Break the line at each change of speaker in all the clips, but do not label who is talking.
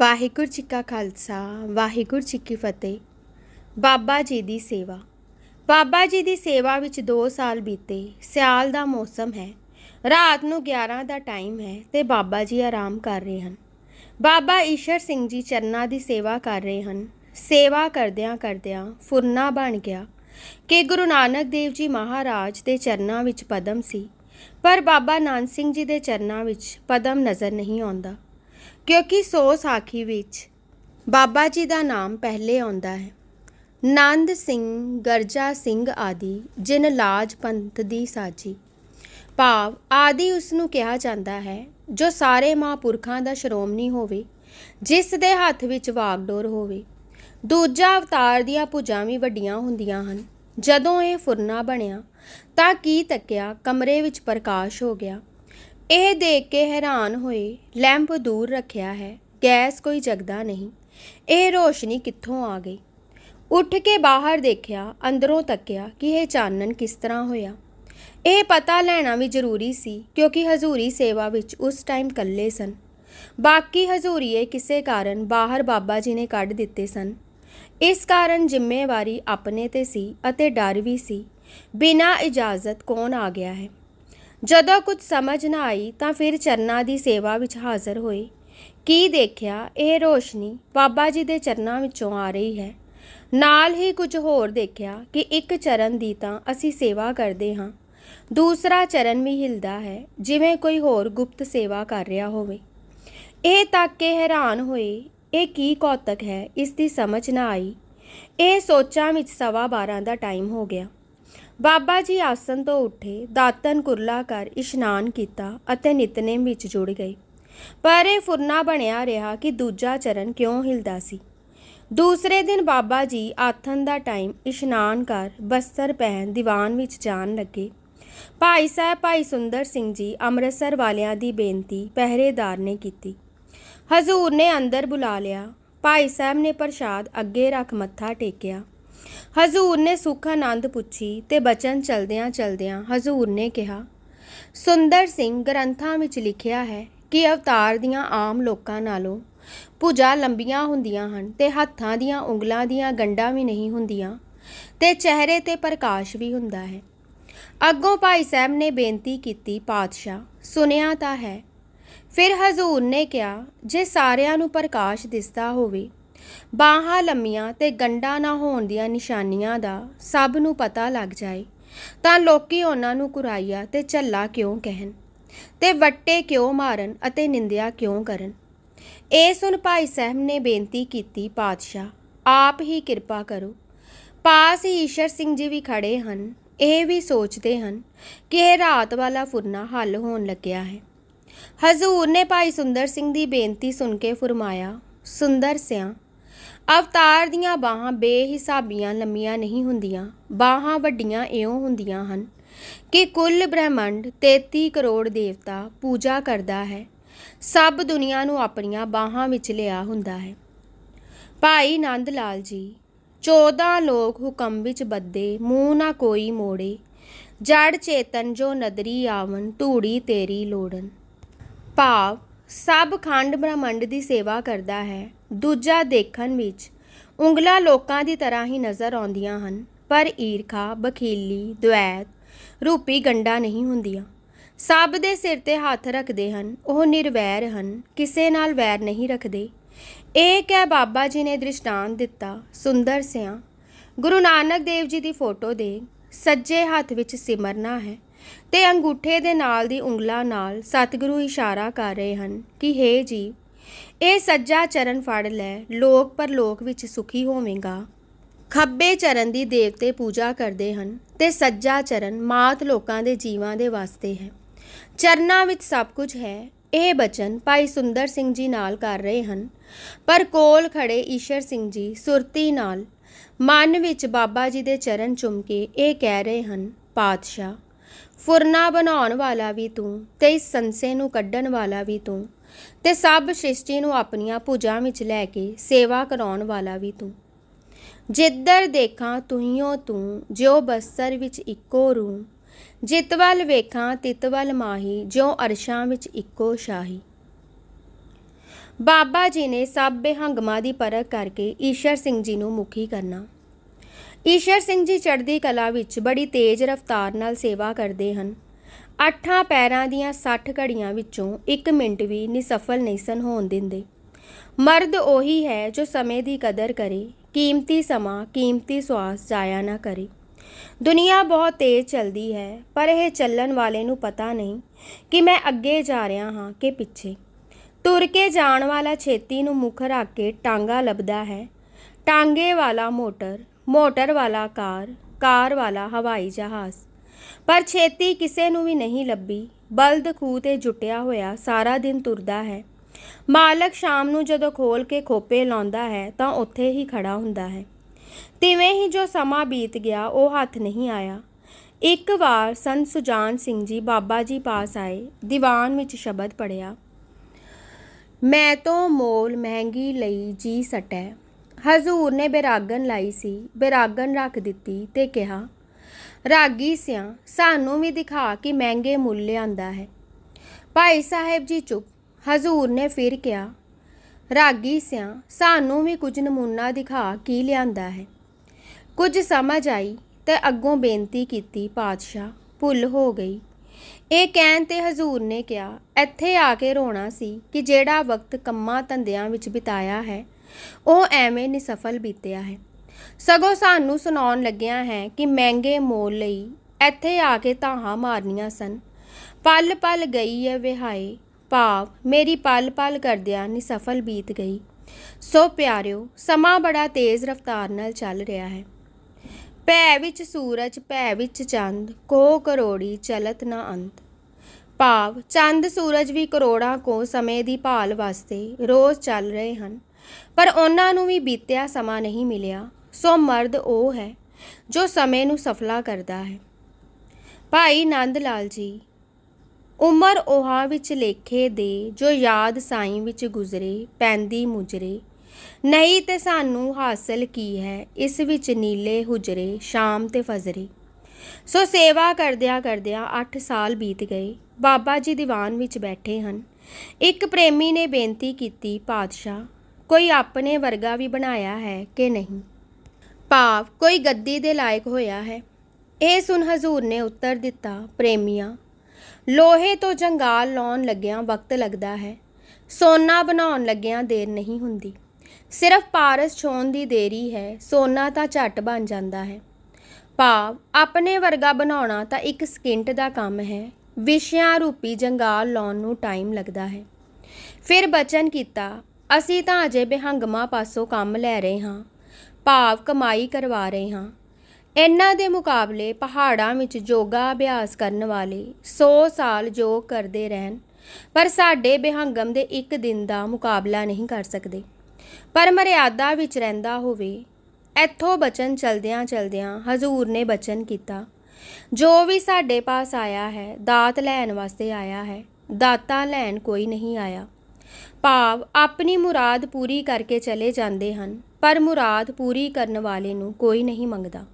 ਵਾਹਿਗੁਰੂ ਜੀ ਕਾ ਖਾਲਸਾ, ਵਾਹਿਗੁਰੂ ਜੀ ਕੀ ਫਤਿਹ। ਬਾਬਾ ਜੀ ਦੀ ਸੇਵਾ। ਬਾਬਾ ਜੀ ਦੀ ਸੇਵਾ ਵਿੱਚ 2 ਸਾਲ ਬੀਤੇ। ਸਿਆਲ ਦਾ ਮੌਸਮ ਹੈ। ਰਾਤ ਨੂੰ 11 ਦਾ ਟਾਈਮ ਹੈ ਤੇ ਬਾਬਾ ਜੀ ਆਰਾਮ ਕਰ ਰਹੇ ਹਨ। ਬਾਬਾ ਈਸ਼ਰ ਸਿੰਘ ਜੀ ਚਰਨਾਂ ਦੀ ਸੇਵਾ ਕਰ ਰਹੇ ਹਨ। ਸੇਵਾ ਕਰਦਿਆਂ ਕਰਦਿਆਂ ਫੁਰਨਾ ਬਣ ਗਿਆ ਕਿ ਗੁਰੂ ਨਾਨਕ ਦੇਵ ਜੀ ਮਹਾਰਾਜ ਦੇ ਚਰਨਾਂ ਵਿੱਚ ਪਦਮ ਸੀ। ਪਰ ਬਾਬਾ ਨਾਨਕ ਸਿੰਘ ਜੀ ਦੇ ਚਰਨਾਂ ਵਿੱਚ ਪਦਮ ਨਜ਼ਰ ਨਹੀਂ ਆਉਂਦਾ। ਕਿਉਂਕਿ ਸੋ ਸਾਖੀ ਵਿੱਚ ਬਾਬਾ ਜੀ ਦਾ ਨਾਮ ਪਹਿਲੇ ਆਉਂਦਾ ਹੈ। ਨੰਦ ਸਿੰਘ, ਗਰਜਾ ਸਿੰਘ ਆਦਿ, ਜਿਨ ਲਾਜ ਪੰਥ ਦੀ ਸਾਜੀ। ਭਾਵ ਆਦਿ ਉਸ ਨੂੰ ਕਿਹਾ ਜਾਂਦਾ ਹੈ, ਜੋ ਸਾਰੇ ਮਹਾਂਪੁਰਖਾਂ ਦਾ ਸ਼੍ਰੋਮਣੀ ਹੋਵੇ, ਜਿਸ ਦੇ ਹੱਥ ਵਿੱਚ ਵਾਗਡੋਰ ਹੋਵੇ। ਦੂਜਾ ਅਵਤਾਰ ਦੀਆਂ ਭੁਜਾਂ ਵੀ ਵੱਡੀਆਂ ਹੁੰਦੀਆਂ ਹਨ। ਜਦੋਂ ਇਹ ਫੁਰਨਾ ਬਣਿਆ, ਤਾਂ ਕੀ ਤੱਕਿਆ ਕਮਰੇ ਵਿੱਚ ਪ੍ਰਕਾਸ਼ ਹੋ ਗਿਆ। ਇਹ ਦੇਖ ਕੇ ਹੈਰਾਨ ਹੋਏ ਲੈਂਪ ਦੂਰ ਰੱਖਿਆ ਹੈ, ਗੈਸ ਕੋਈ ਜਗਦਾ ਨਹੀਂ। ਇਹ ਰੋਸ਼ਨੀ ਕਿੱਥੋਂ ਆ ਗਈ? ਉੱਠ ਕੇ ਬਾਹਰ ਦੇਖਿਆ, ਅੰਦਰੋਂ ਤੱਕਿਆ ਕਿ ਇਹ ਚਾਨਣ ਕਿਸ ਤਰ੍ਹਾਂ ਹੋਇਆ। ਇਹ ਪਤਾ ਲੈਣਾ ਵੀ ਜ਼ਰੂਰੀ ਸੀ, ਕਿਉਂਕਿ ਹਜ਼ੂਰੀ ਸੇਵਾ ਵਿੱਚ ਉਸ ਟਾਈਮ ਇਕੱਲੇ ਸਨ। ਬਾਕੀ ਹਜ਼ੂਰੀਏ ਕਿਸੇ ਕਾਰਨ ਬਾਹਰ ਬਾਬਾ ਜੀ ਨੇ ਕੱਢ ਦਿੱਤੇ ਸਨ। ਇਸ ਕਾਰਨ ਜ਼ਿੰਮੇਵਾਰੀ ਆਪਣੇ ਤੇ ਸੀ ਅਤੇ ਡਰ ਵੀ ਸੀ। ਬਿਨਾਂ ਇਜਾਜ਼ਤ ਕੌਣ ਆ ਗਿਆ ਹੈ? ਜਦੋਂ ਕੁਝ ਸਮਝ ਨਾ ਆਈ ਤਾਂ ਫਿਰ ਚਰਨਾਂ ਦੀ ਸੇਵਾ ਵਿੱਚ ਹਾਜ਼ਰ ਹੋਏ ਕੀ ਦੇਖਿਆ? ਇਹ ਰੋਸ਼ਨੀ ਬਾਬਾ ਜੀ ਦੇ ਚਰਨਾਂ ਵਿੱਚੋਂ ਆ ਰਹੀ ਹੈ। ਨਾਲ ਹੀ ਕੁਝ ਹੋਰ ਦੇਖਿਆ ਕਿ ਇੱਕ ਚਰਨ ਦੀ ਤਾਂ ਅਸੀਂ ਸੇਵਾ ਕਰਦੇ ਹਾਂ। ਦੂਸਰਾ ਚਰਨ ਵੀ ਹਿਲਦਾ ਹੈ, ਜਿਵੇਂ ਕੋਈ ਹੋਰ ਗੁਪਤ ਸੇਵਾ ਕਰ ਰਿਹਾ ਹੋਵੇ। ਇਹ ਤੱਕ ਕੇ ਹੈਰਾਨ ਹੋਏ, ਇਹ ਕੀ ਕੌਤਕ ਹੈ? ਇਸ ਦੀ ਸਮਝ ਨਾ ਆਈ। ਇਹ ਸੋਚਾਂ ਵਿੱਚ ਸਵਾ 12 ਦਾ ਟਾਈਮ ਹੋ ਗਿਆ। ਬਾਬਾ ਜੀ ਆਸਨ ਤੋਂ ਉੱਠੇ ਦਾਤਨ ਕੁਰਲਾ ਕਰ ਇਸ਼ਨਾਨ ਕੀਤਾ ਅਤੇ ਨਿਤਨੇਮ ਵਿੱਚ ਜੁੜ ਗਏ। ਪਰ ਇਹ ਫੁਰਨਾ ਬਣਿਆ ਰਿਹਾ ਕਿ ਦੂਜਾ ਚਰਨ ਕਿਉਂ ਹਿਲਦਾ ਸੀ। ਦੂਸਰੇ ਦਿਨ ਬਾਬਾ ਜੀ ਆਥਨ ਦਾ ਟਾਈਮ ਇਸ਼ਨਾਨ ਕਰ ਬਸਤਰ ਪਹਿਨ ਦੀਵਾਨ ਵਿੱਚ ਜਾਣ ਲੱਗੇ। ਭਾਈ ਸਾਹਿਬ, ਭਾਈ ਸੁੰਦਰ ਸਿੰਘ ਜੀ ਅੰਮ੍ਰਿਤਸਰ ਵਾਲਿਆਂ ਦੀ ਬੇਨਤੀ ਪਹਿਰੇਦਾਰ ਨੇ ਕੀਤੀ। ਹਜ਼ੂਰ ਨੇ ਅੰਦਰ ਬੁਲਾ ਲਿਆ। ਭਾਈ ਸਾਹਿਬ ਨੇ ਪ੍ਰਸ਼ਾਦ ਅੱਗੇ ਰੱਖ ਮੱਥਾ ਟੇਕਿਆ। ਹਜ਼ੂਰ ਨੇ ਸੁਖ ਆਨੰਦ ਪੁੱਛੀ ਤੇ ਬਚਨ ਚਲਦਿਆਂ ਚਲਦਿਆਂ ਹਜ਼ੂਰ ਨੇ ਕਿਹਾ, ਸੁੰਦਰ ਸਿੰਘ ਗ੍ਰੰਥਾਂ ਵਿੱਚ ਲਿਖਿਆ ਹੈ ਕਿ ਅਵਤਾਰ ਦੀਆਂ ਆਮ ਲੋਕਾਂ ਨਾਲੋਂ ਭੁਜਾ ਲੰਬੀਆਂ ਹੁੰਦੀਆਂ ਹਨ ਤੇ ਹੱਥਾਂ ਦੀਆਂ ਉਂਗਲਾਂ ਦੀਆਂ ਗੰਢਾਂ ਵੀ ਨਹੀਂ ਹੁੰਦੀਆਂ ਤੇ ਚਿਹਰੇ ਤੇ ਪ੍ਰਕਾਸ਼ ਵੀ ਹੁੰਦਾ ਹੈ। ਅੱਗੋਂ ਭਾਈ ਸਾਹਿਬ ਨੇ ਬੇਨਤੀ ਕੀਤੀ, ਪਾਤਸ਼ਾਹ, ਸੁਨਿਆ ਤਾਂ ਹੈ। ਫਿਰ ਹਜ਼ੂਰ ਨੇ ਕਿਹਾ, ਜੇ ਸਾਰਿਆਂ ਨੂੰ ਪ੍ਰਕਾਸ਼ ਦਿਸਦਾ ਹੋਵੇ ਬਾਹਾਂ ਲੰਮੀਆਂ ਤੇ ਗੰਢਾਂ ਨਾ ਹੋਣ ਦੀਆਂ ਨਿਸ਼ਾਨੀਆਂ ਦਾ ਸਭ ਨੂੰ ਪਤਾ ਲੱਗ ਜਾਏ, ਤਾਂ ਲੋਕੀ ਉਹਨਾਂ ਨੂੰ ਕੁਰਾਈਆ ਤੇ ਝੱਲਾ ਕਿਉਂ ਕਹਿਣ? ਤੇ ਵੱਟੇ ਕਿਉਂ ਮਾਰਨ ਅਤੇ ਨਿੰਦਿਆ ਕਿਉਂ ਕਰਨ? ਇਹ ਸੁਣ ਭਾਈ ਸਾਹਿਬ ਨੇ ਬੇਨਤੀ ਕੀਤੀ ਪਾਤਸ਼ਾਹ, ਆਪ ਹੀ ਕਿਰਪਾ ਕਰੋ। ਪਾਸ ਹੀ ਈਸ਼ਰ ਸਿੰਘ ਜੀ ਵੀ ਖੜੇ ਹਨ, ਇਹ ਵੀ ਸੋਚਦੇ ਹਨ ਕਿ ਇਹ ਰਾਤ ਵਾਲਾ ਫੁਰਨਾ ਹੱਲ ਹੋਣ ਲੱਗਿਆ ਹੈ। ਹਜ਼ੂਰ ਨੇ ਭਾਈ ਸੁੰਦਰ ਸਿੰਘ ਦੀ ਬੇਨਤੀ ਸੁਣ ਕੇ ਫਰਮਾਇਆ, ਸੁੰਦਰ ਸਿਆਂ ਅਵਤਾਰ ਦੀਆਂ ਬਾਹਾਂ ਬੇਹਿਸਾਬੀਆਂ ਲੰਮੀਆਂ ਨਹੀਂ ਹੁੰਦੀਆਂ, ਬਾਹਾਂ ਵੱਡੀਆਂ ਇਉਂ ਹੁੰਦੀਆਂ ਹਨ ਕਿ ਕੁੱਲ ਬ੍ਰਹਿਮੰਡ 33 ਕਰੋੜ ਦੇਵਤਾ ਪੂਜਾ ਕਰਦਾ ਹੈ, ਸਭ ਦੁਨੀਆ ਨੂੰ ਆਪਣੀਆਂ ਬਾਹਾਂ ਵਿੱਚ ਲਿਆ ਹੁੰਦਾ ਹੈ। ਭਾਈ ਨੰਦ ਲਾਲ ਜੀ 14 ਲੋਕ ਹੁਕਮ ਵਿੱਚ ਬੱਦੇ ਮੂੰਹ ਨਾ ਕੋਈ ਮੋੜੇ, ਜੜ ਚੇਤਨ ਜੋ ਨਦਰੀ ਆਵਨ ਧੂੜੀ ਤੇਰੀ ਲੋੜਨ। ਭਾਵ ਸਭ ਖੰਡ ਬ੍ਰਹਮੰਡ ਦੀ ਸੇਵਾ ਕਰਦਾ ਹੈ। ਦੂਜਾ ਦੇਖਣ ਵਿੱਚ ਉਂਗਲਾਂ ਲੋਕਾਂ ਦੀ ਤਰ੍ਹਾਂ ਹੀ ਨਜ਼ਰ ਆਉਂਦੀਆਂ ਹਨ, ਪਰ ਈਰਖਾ ਬਖੀਲੀ ਦੁਐਤ ਰੂਪੀ ਗੰਡਾ ਨਹੀਂ ਹੁੰਦੀਆਂ। ਸਭ ਦੇ ਸਿਰ ਤੇ ਹੱਥ ਰੱਖਦੇ ਹਨ, ਉਹ ਨਿਰਵੈਰ ਹਨ, ਕਿਸੇ ਨਾਲ ਵੈਰ ਨਹੀਂ ਰੱਖਦੇ। ਇਹ ਕਹਿ ਬਾਬਾ ਜੀ ਨੇ ਦ੍ਰਿਸ਼ਟਾਂਤ ਦਿੱਤਾ, ਸੁੰਦਰ ਸਿਆਂ। ਗੁਰੂ ਨਾਨਕ ਦੇਵ ਜੀ ਦੀ ਫੋਟੋ ਦੇ ਸੱਜੇ ਹੱਥ ਵਿੱਚ ਸਿਮਰਨਾ ਹੈ ਤੇ ਅੰਗੂਠੇ ਦੇ ਨਾਲ ਦੀ ਉਂਗਲਾਂ ਨਾਲ ਸਤਿਗੁਰੂ ਇਸ਼ਾਰਾ ਕਰ ਰਹੇ ਹਨ ਕਿ, ਹੇ ਜੀ, ਇਹ ਸੱਜਾ ਚਰਨ ਫੜ ਲੈ, ਲੋਕ ਪਰਲੋਕ ਵਿੱਚ ਸੁਖੀ ਹੋਵੇਂਗਾ। ਖੱਬੇ ਚਰਨ ਦੀ ਦੇਵਤੇ ਪੂਜਾ ਕਰਦੇ ਹਨ ਤੇ ਸੱਜਾ ਚਰਨ ਮਾਤ ਲੋਕਾਂ ਦੇ ਜੀਵਾਂ ਦੇ ਵਾਸਤੇ ਹੈ। ਚਰਨਾਂ ਵਿੱਚ ਸਭ ਕੁਝ ਹੈ, ਇਹ ਬਚਨ ਭਾਈ ਸੁੰਦਰ ਸਿੰਘ ਜੀ ਨਾਲ ਕਰ ਰਹੇ ਹਨ। ਪਰ ਕੋਲ ਖੜੇ ਈਸ਼ਰ ਸਿੰਘ ਜੀ ਸੁਰਤੀ ਨਾਲ, ਮਨ ਵਿੱਚ ਬਾਬਾ ਜੀ ਦੇ ਚਰਨ ਚੁੰਮ ਕੇ ਇਹ ਕਹਿ ਰਹੇ ਹਨ, ਪਾਤਸ਼ਾਹ ਫੁਰਨਾ ਬਣਾਉਣ ਵਾਲਾ ਵੀ ਤੂੰ ਤੇ ਇਸ ਸੰਸੇ ਨੂੰ ਕੱਢਣ ਵਾਲਾ ਵੀ ਤੂੰ ਤੇ ਸਭ ਸ੍ਰਿਸ਼ਟੀ ਨੂੰ ਆਪਣੀਆਂ ਭੁਜਾਂ ਵਿੱਚ ਲੈ ਕੇ ਸੇਵਾ ਕਰਾਉਣ ਵਾਲਾ ਵੀ ਤੂੰ। ਜਿੱਧਰ ਦੇਖਾਂ ਤੁਹੀਓ ਤੂੰ, ਜਿਉ ਬਸਤਰ ਵਿੱਚ ਇੱਕੋ ਰੂ। ਜਿਤਵਲ ਵੇਖਾਂ ਤਿਤਵਲ ਮਾਹੀ, ਜਿਉ ਅਰਸ਼ਾਂ ਵਿੱਚ ਇੱਕੋ ਸ਼ਾਹੀ। ਬਾਬਾ ਜੀ ਨੇ ਸਭ ਬੇਹੰਗਮਾਂ ਦੀ ਪਰਖ ਕਰਕੇ ਈਸ਼ਰ ਸਿੰਘ ਜੀ ਨੂੰ ਮੁਖੀ ਕਰਨਾ। ਈਸ਼ਰ ਸਿੰਘ ਜੀ ਚੜ੍ਹਦੀ ਕਲਾ ਵਿੱਚ ਬੜੀ ਤੇਜ਼ ਰਫ਼ਤਾਰ ਨਾਲ ਸੇਵਾ ਕਰਦੇ ਹਨ। ਅੱਠਾਂ ਪੈਰਾਂ ਦੀਆਂ 60 ਘੜੀਆਂ ਵਿੱਚੋਂ 1 ਮਿੰਟ ਵੀ ਨਿਸਫਲ ਨਹੀਂ ਸਨ ਹੋਣ ਦਿੰਦੇ। ਮਰਦ ਉਹੀ ਹੈ ਜੋ ਸਮੇਂ ਦੀ ਕਦਰ ਕਰੇ, ਕੀਮਤੀ ਸਮਾਂ, ਕੀਮਤੀ ਸਵਾਸ ਜ਼ਾਇਆ ਨਾ ਕਰੇ। ਦੁਨੀਆ ਬਹੁਤ ਤੇਜ਼ ਚੱਲਦੀ ਹੈ, ਪਰ ਇਹ ਚੱਲਣ ਵਾਲੇ ਨੂੰ ਪਤਾ ਨਹੀਂ ਕਿ ਮੈਂ ਅੱਗੇ ਜਾ ਰਿਹਾ ਹਾਂ ਕਿ ਪਿੱਛੇ। ਤੁਰ ਕੇ ਜਾਣ ਵਾਲਾ ਛੇਤੀ ਨੂੰ ਮੁੱਖ ਰੱਖ ਕੇ ਟਾਂਗਾ ਲੱਭਦਾ ਹੈ। ਟਾਂਗੇ ਵਾਲਾ ਮੋਟਰ ਮੋਟਰ ਵਾਲਾ ਕਾਰ ਕਾਰ ਵਾਲਾ ਹਵਾਈ ਜਹਾਜ਼। ਪਰ ਛੇਤੀ ਕਿਸੇ ਨੂੰ ਵੀ ਨਹੀਂ ਲੱਭੀ। ਬਲਦ ਖੂਹ ਤੇ ਜੁਟਿਆ ਹੋਇਆ ਸਾਰਾ ਦਿਨ ਤੁਰਦਾ ਹੈ। ਮਾਲਕ ਸ਼ਾਮ ਨੂੰ ਜਦੋਂ ਖੋਲ ਕੇ ਖੋਪੇ ਲਾਉਂਦਾ ਹੈ ਤਾਂ ਉੱਥੇ ਹੀ ਖੜਾ ਹੁੰਦਾ ਹੈ। ਤਿਵੇਂ ਹੀ ਜੋ ਸਮਾਂ ਬੀਤ ਗਿਆ, ਉਹ ਹੱਥ ਨਹੀਂ ਆਇਆ। ਇੱਕ ਵਾਰ ਸੰਤ ਸੁਜਾਨ ਸਿੰਘ ਜੀ ਬਾਬਾ ਜੀ ਪਾਸ ਆਏ, ਦੀਵਾਨ ਵਿੱਚ ਸ਼ਬਦ ਪੜਿਆ ਮੈਂ ਤੋਂ ਮੋਲ ਮਹਿੰਗੀ ਲਈ ਜੀ ਸਟੈ। ਹਜ਼ੂਰ ਨੇ ਬੇਰਾਗਨ ਲਾਈ ਸੀ ਬੇਰਾਗਨ ਰੱਖ ਦਿੱਤੀ ਤੇ ਕਿਹਾ, ਰਾਗੀ ਸਿਆ, ਸਾਨੂੰ ਵੀ ਦਿਖਾ ਕਿ ਮਹਿੰਗੇ ਮੁੱਲ ਲਿਆਂਦਾ ਹੈ। ਭਾਈ ਸਾਹਿਬ ਜੀ ਚੁੱਪ, ਹਜ਼ੂਰ ਨੇ ਫਿਰ ਕਿਹਾ, ਰਾਗੀ ਸਿਆ, ਸਾਨੂੰ ਵੀ ਕੁਝ ਨਮੂਨਾ ਦਿਖਾ ਕੀ ਲਿਆਂਦਾ ਹੈ। ਕੁਝ ਸਮਝ ਆਈ ਤੇ ਅੱਗੋਂ ਬੇਨਤੀ ਕੀਤੀ, ਪਾਤਸ਼ਾਹ, ਭੁੱਲ ਹੋ ਗਈ। ਇਹ ਕਹਿਣ ਤੇ ਹਜ਼ੂਰ ਨੇ ਕਿਹਾ, ਇੱਥੇ ਆ ਕੇ ਰੋਣਾ ਸੀ ਕਿ ਜਿਹੜਾ ਵਕਤ ਕੰਮਾਂ ਧੰਦਿਆਂ ਵਿੱਚ ਬਿਤਾਇਆ ਹੈ ਉਹ ਐਵੇਂ ਨਿਸਫਲ ਬੀਤਿਆ ਹੈ। ਸਗੋਂ ਸਾਨੂੰ ਸੁਣਾਉਣ ਲੱਗਿਆ ਹੈ ਕਿ ਮਹਿੰਗੇ ਮੋਲ ਲਈ ਇੱਥੇ ਆ ਕੇ ਤਾਹਾਂ ਮਾਰਨੀਆਂ ਸਨ। ਪਲ ਪਲ ਗਈ ਹੈ ਵਿਹਾਏ, ਭਾਵ ਮੇਰੀ ਪਲ ਪਲ ਕਰਦਿਆਂ ਨਿਸਫਲ ਬੀਤ ਗਈ। ਸੋ ਪਿਆਰਿਓ, ਸਮਾਂ ਬੜਾ ਤੇਜ਼ ਰਫ਼ਤਾਰ ਨਾਲ ਚੱਲ ਰਿਹਾ ਹੈ। ਭੈ ਵਿੱਚ ਸੂਰਜ, ਭੈ ਵਿੱਚ ਚੰਦ, ਕੋ ਕਰੋੜੀ ਚਲਤ ਨਾ ਅੰਤ। ਭਾਵ ਚੰਦ, ਸੂਰਜ ਵੀ ਕਰੋੜਾਂ ਕੋ ਸਮੇਂ ਦੀ ਭਾਲ ਵਾਸਤੇ ਰੋਜ਼ ਚੱਲ ਰਹੇ ਹਨ। ਪਰ ਉਹਨਾਂ ਨੂੰ ਵੀ ਬੀਤਿਆ ਸਮਾਂ ਨਹੀਂ ਮਿਲਿਆ। ਸੋ ਮਰਦ ਉਹ ਹੈ ਜੋ ਸਮੇਂ ਨੂੰ ਸਫਲਾ ਕਰਦਾ ਹੈ। ਭਾਈ ਨੰਦ ਲਾਲ ਜੀ, ਉਮਰ ਉਹਾ ਵਿੱਚ ਲੇਖੇ ਦੇ ਜੋ ਯਾਦ ਸਾਈਂ ਵਿੱਚ ਗੁਜ਼ਰੇ, ਪੈਂਦੀ ਮੁਜਰੇ। ਨਹੀਂ ਤੇ ਸਾਨੂੰ ਹਾਸਲ ਕੀ ਹੈ, ਇਸ ਵਿੱਚ ਨੀਲੇ ਹੁਜਰੇ, ਸ਼ਾਮ ਤੇ ਫਜਰੇ। ਸੋ ਸੇਵਾ ਕਰਦਿਆਂ ਕਰਦਿਆਂ 8 ਸਾਲ ਬੀਤ ਗਏ। ਬਾਬਾ ਜੀ ਦੀਵਾਨ ਵਿੱਚ ਬੈਠੇ ਹਨ। ਇੱਕ ਪ੍ਰੇਮੀ ਨੇ ਬੇਨਤੀ ਕੀਤੀ, ਪਾਤਸ਼ਾਹ ਕੋਈ ਆਪਣੇ ਵਰਗਾ ਵੀ ਬਣਾਇਆ ਹੈ ਕਿ ਨਹੀਂ? ਭਾਵ ਕੋਈ ਗੱਦੀ ਦੇ ਲਾਇਕ ਹੋਇਆ ਹੈ। ਇਹ ਸੁਣ ਹਜ਼ੂਰ ਨੇ ਉੱਤਰ ਦਿੱਤਾ, ਪ੍ਰੇਮੀਆਂ, ਲੋਹੇ ਤੋਂ ਜੰਗਾਲ ਲਾਉਣ ਲੱਗਿਆਂ ਵਕਤ ਲੱਗਦਾ ਹੈ। ਸੋਨਾ ਬਣਾਉਣ ਲੱਗਿਆਂ ਦੇਰ ਨਹੀਂ ਹੁੰਦੀ। ਸਿਰਫ ਪਾਰਸ ਛੋਣ ਦੀ ਦੇਰੀ ਹੈ, ਸੋਨਾ ਤਾਂ ਝੱਟ ਬਣ ਜਾਂਦਾ ਹੈ। ਭਾਵ ਆਪਣੇ ਵਰਗਾ ਬਣਾਉਣਾ ਤਾਂ ਇੱਕ ਸਕਿੰਟ ਦਾ ਕੰਮ ਹੈ। ਵਿਸ਼ਿਆਂ ਰੂਪੀ ਜੰਗਾਲ ਲਾਉਣ ਨੂੰ ਟਾਈਮ ਲੱਗਦਾ ਹੈ। ਫਿਰ ਬਚਨ ਕੀਤਾ ਅਸੀਂ ਤਾਂ ਅਜੇ ਬਿਹੰਗਮਾ ਪਾਸੋਂ ਕੰਮ ਲੈ ਰਹੇ ਹਾਂ, ਭਾਵ ਕਮਾਈ ਕਰਵਾ ਰਹੇ ਹਾਂ। ਇਹਨਾਂ ਦੇ ਮੁਕਾਬਲੇ ਪਹਾੜਾਂ ਵਿੱਚ ਯੋਗਾ ਅਭਿਆਸ ਕਰਨ ਵਾਲੇ 100 ਸਾਲ ਯੋਗ ਕਰਦੇ ਰਹਿਣ, ਪਰ ਸਾਡੇ ਬਿਹੰਗਮ ਦੇ ਇੱਕ ਦਿਨ ਦਾ ਮੁਕਾਬਲਾ ਨਹੀਂ ਕਰ ਸਕਦੇ। ਪਰ ਮਰਿਆਦਾ ਵਿੱਚ ਰਹਿੰਦਾ ਹੋਵੇ, ਇੱਥੋਂ ਬਚਨ ਚਲਦਿਆਂ ਚਲਦਿਆਂ ਹਜ਼ੂਰ ਨੇ ਬਚਨ ਕੀਤਾ। ਜੋ ਵੀ ਸਾਡੇ ਪਾਸ ਆਇਆ ਹੈ, ਦਾਤ ਲੈਣ ਵਾਸਤੇ ਆਇਆ ਹੈ, ਦਾਤਾ ਲੈਣ ਕੋਈ ਨਹੀਂ ਆਇਆ। ਭਾਵ ਆਪਣੀ ਮੁਰਾਦ ਪੂਰੀ ਕਰਕੇ ਚਲੇ ਜਾਂਦੇ ਹਨ, ਪਰ ਮੁਰਾਦ ਪੂਰੀ ਕਰਨ ਵਾਲੇ ਨੂੰ ਕੋਈ ਨਹੀਂ ਮੰਗਦਾ।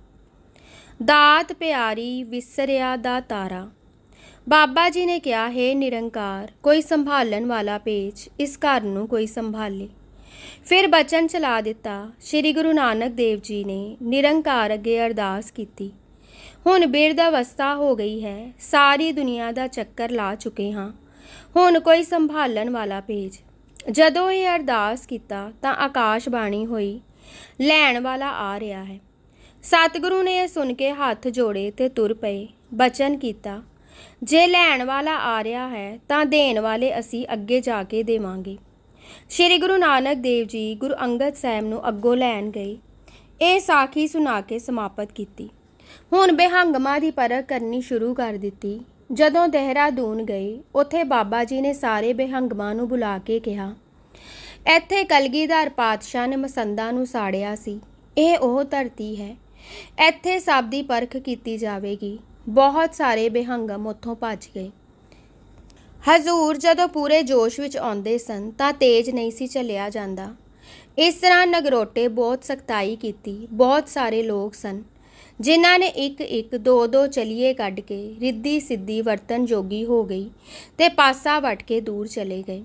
ਦਾਤ ਪਿਆਰੀ ਵਿਸਰਿਆ ਦਾ ਤਾਰਾ। ਬਾਬਾ ਜੀ ਨੇ ਕਿਹਾ, ਹੈ ਨਿਰੰਕਾਰ, ਕੋਈ ਸੰਭਾਲਣ ਵਾਲਾ ਪੇਜ ਇਸ ਘਰ ਨੂੰ ਕੋਈ ਸੰਭਾਲੇ। ਫਿਰ ਬਚਨ ਚਲਾ ਦਿੱਤਾ, ਸ੍ਰੀ ਗੁਰੂ ਨਾਨਕ ਦੇਵ ਜੀ ਨੇ ਨਿਰੰਕਾਰ ਅੱਗੇ ਅਰਦਾਸ ਕੀਤੀ। ਹੁਣ ਬਿਰਧ ਅਵਸਥਾ ਹੋ ਗਈ ਹੈ, ਸਾਰੀ ਦੁਨੀਆ ਦਾ ਚੱਕਰ ਲਾ ਚੁੱਕੇ ਹਾਂ। ਹੁਣ ਕੋਈ ਸੰਭਾਲਣ ਵਾਲਾ ਭੇਜ। ਜਦੋਂ ਇਹ ਅਰਦਾਸ ਕੀਤਾ, ਤਾਂ ਆਕਾਸ਼ ਬਾਣੀ ਹੋਈ, ਲੈਣ ਵਾਲਾ ਆ ਰਿਹਾ ਹੈ। ਸਤਿਗੁਰੂ ਨੇ ਇਹ ਸੁਣ ਕੇ ਹੱਥ ਜੋੜੇ ਤੇ ਤੁਰ ਪਏ, ਬਚਨ ਕੀਤਾ, ਜੇ ਲੈਣ ਵਾਲਾ ਆ ਰਿਹਾ ਹੈ, ਤਾਂ ਦੇਣ ਵਾਲੇ ਅਸੀਂ ਅੱਗੇ ਜਾ ਕੇ ਦੇਵਾਂਗੇ। ਸ੍ਰੀ ਗੁਰੂ ਨਾਨਕ ਦੇਵ ਜੀ ਗੁਰੂ ਅੰਗਦ ਸਾਹਿਬ ਨੂੰ ਅੱਗੋਂ ਲੈਣ ਗਏ। ਇਹ ਸਾਖੀ ਸੁਣਾ ਕੇ ਸਮਾਪਤ ਕੀਤੀ। ਹੁਣ ਬੇਹੰਗਮਾ ਦੀ ਪਰਖ ਕਰਨੀ ਸ਼ੁਰੂ ਕਰ ਦਿੱਤੀ। ਜਦੋਂ ਦੇਹਰਾਦੂਨ ਗਏ ਉੱਥੇ ਬਾਬਾ ਜੀ ਨੇ ਸਾਰੇ ਬੇਹੰਗਮਾਂ ਨੂੰ ਬੁਲਾ ਕੇ ਕਿਹਾ, ਇੱਥੇ ਕਲਗੀਧਰ ਪਾਤਸ਼ਾਹ ਨੇ ਮਸੰਦਾਂ ਨੂੰ ਸਾੜਿਆ ਸੀ। ਇਹ ਉਹ ਧਰਤੀ ਹੈ। ਇੱਥੇ ਸਭ ਦੀ ਪਰਖ ਕੀਤੀ ਜਾਵੇਗੀ। ਬਹੁਤ ਸਾਰੇ ਬੇਹੰਗਮ ਉੱਥੋਂ ਭੱਜ ਗਏ। ਹਜ਼ੂਰ ਜਦੋਂ ਪੂਰੇ ਜੋਸ਼ ਵਿੱਚ ਆਉਂਦੇ ਸਨ, ਤਾਂ ਤੇਜ਼ ਨਹੀਂ ਸੀ ਚੱਲਿਆ ਜਾਂਦਾ। ਇਸ ਤਰ੍ਹਾਂ ਨਗਰੋਟੇ ਬਹੁਤ ਸਖਤਾਈ ਕੀਤੀ। ਬਹੁਤ ਸਾਰੇ ਲੋਕ ਸਨ। ਜਿਨ੍ਹਾਂ ਨੇ ਇੱਕ ਇੱਕ ਦੋ ਦੋ ਚਲੀਏ ਕੱਢ ਕੇ ਰਿੱਧੀ ਸਿੱਧੀ ਵਰਤਨ ਜੋਗੀ ਹੋ ਗਈ ਤੇ ਪਾਸਾ ਵਟ ਕੇ ਦੂਰ ਚਲੇ ਗਏ।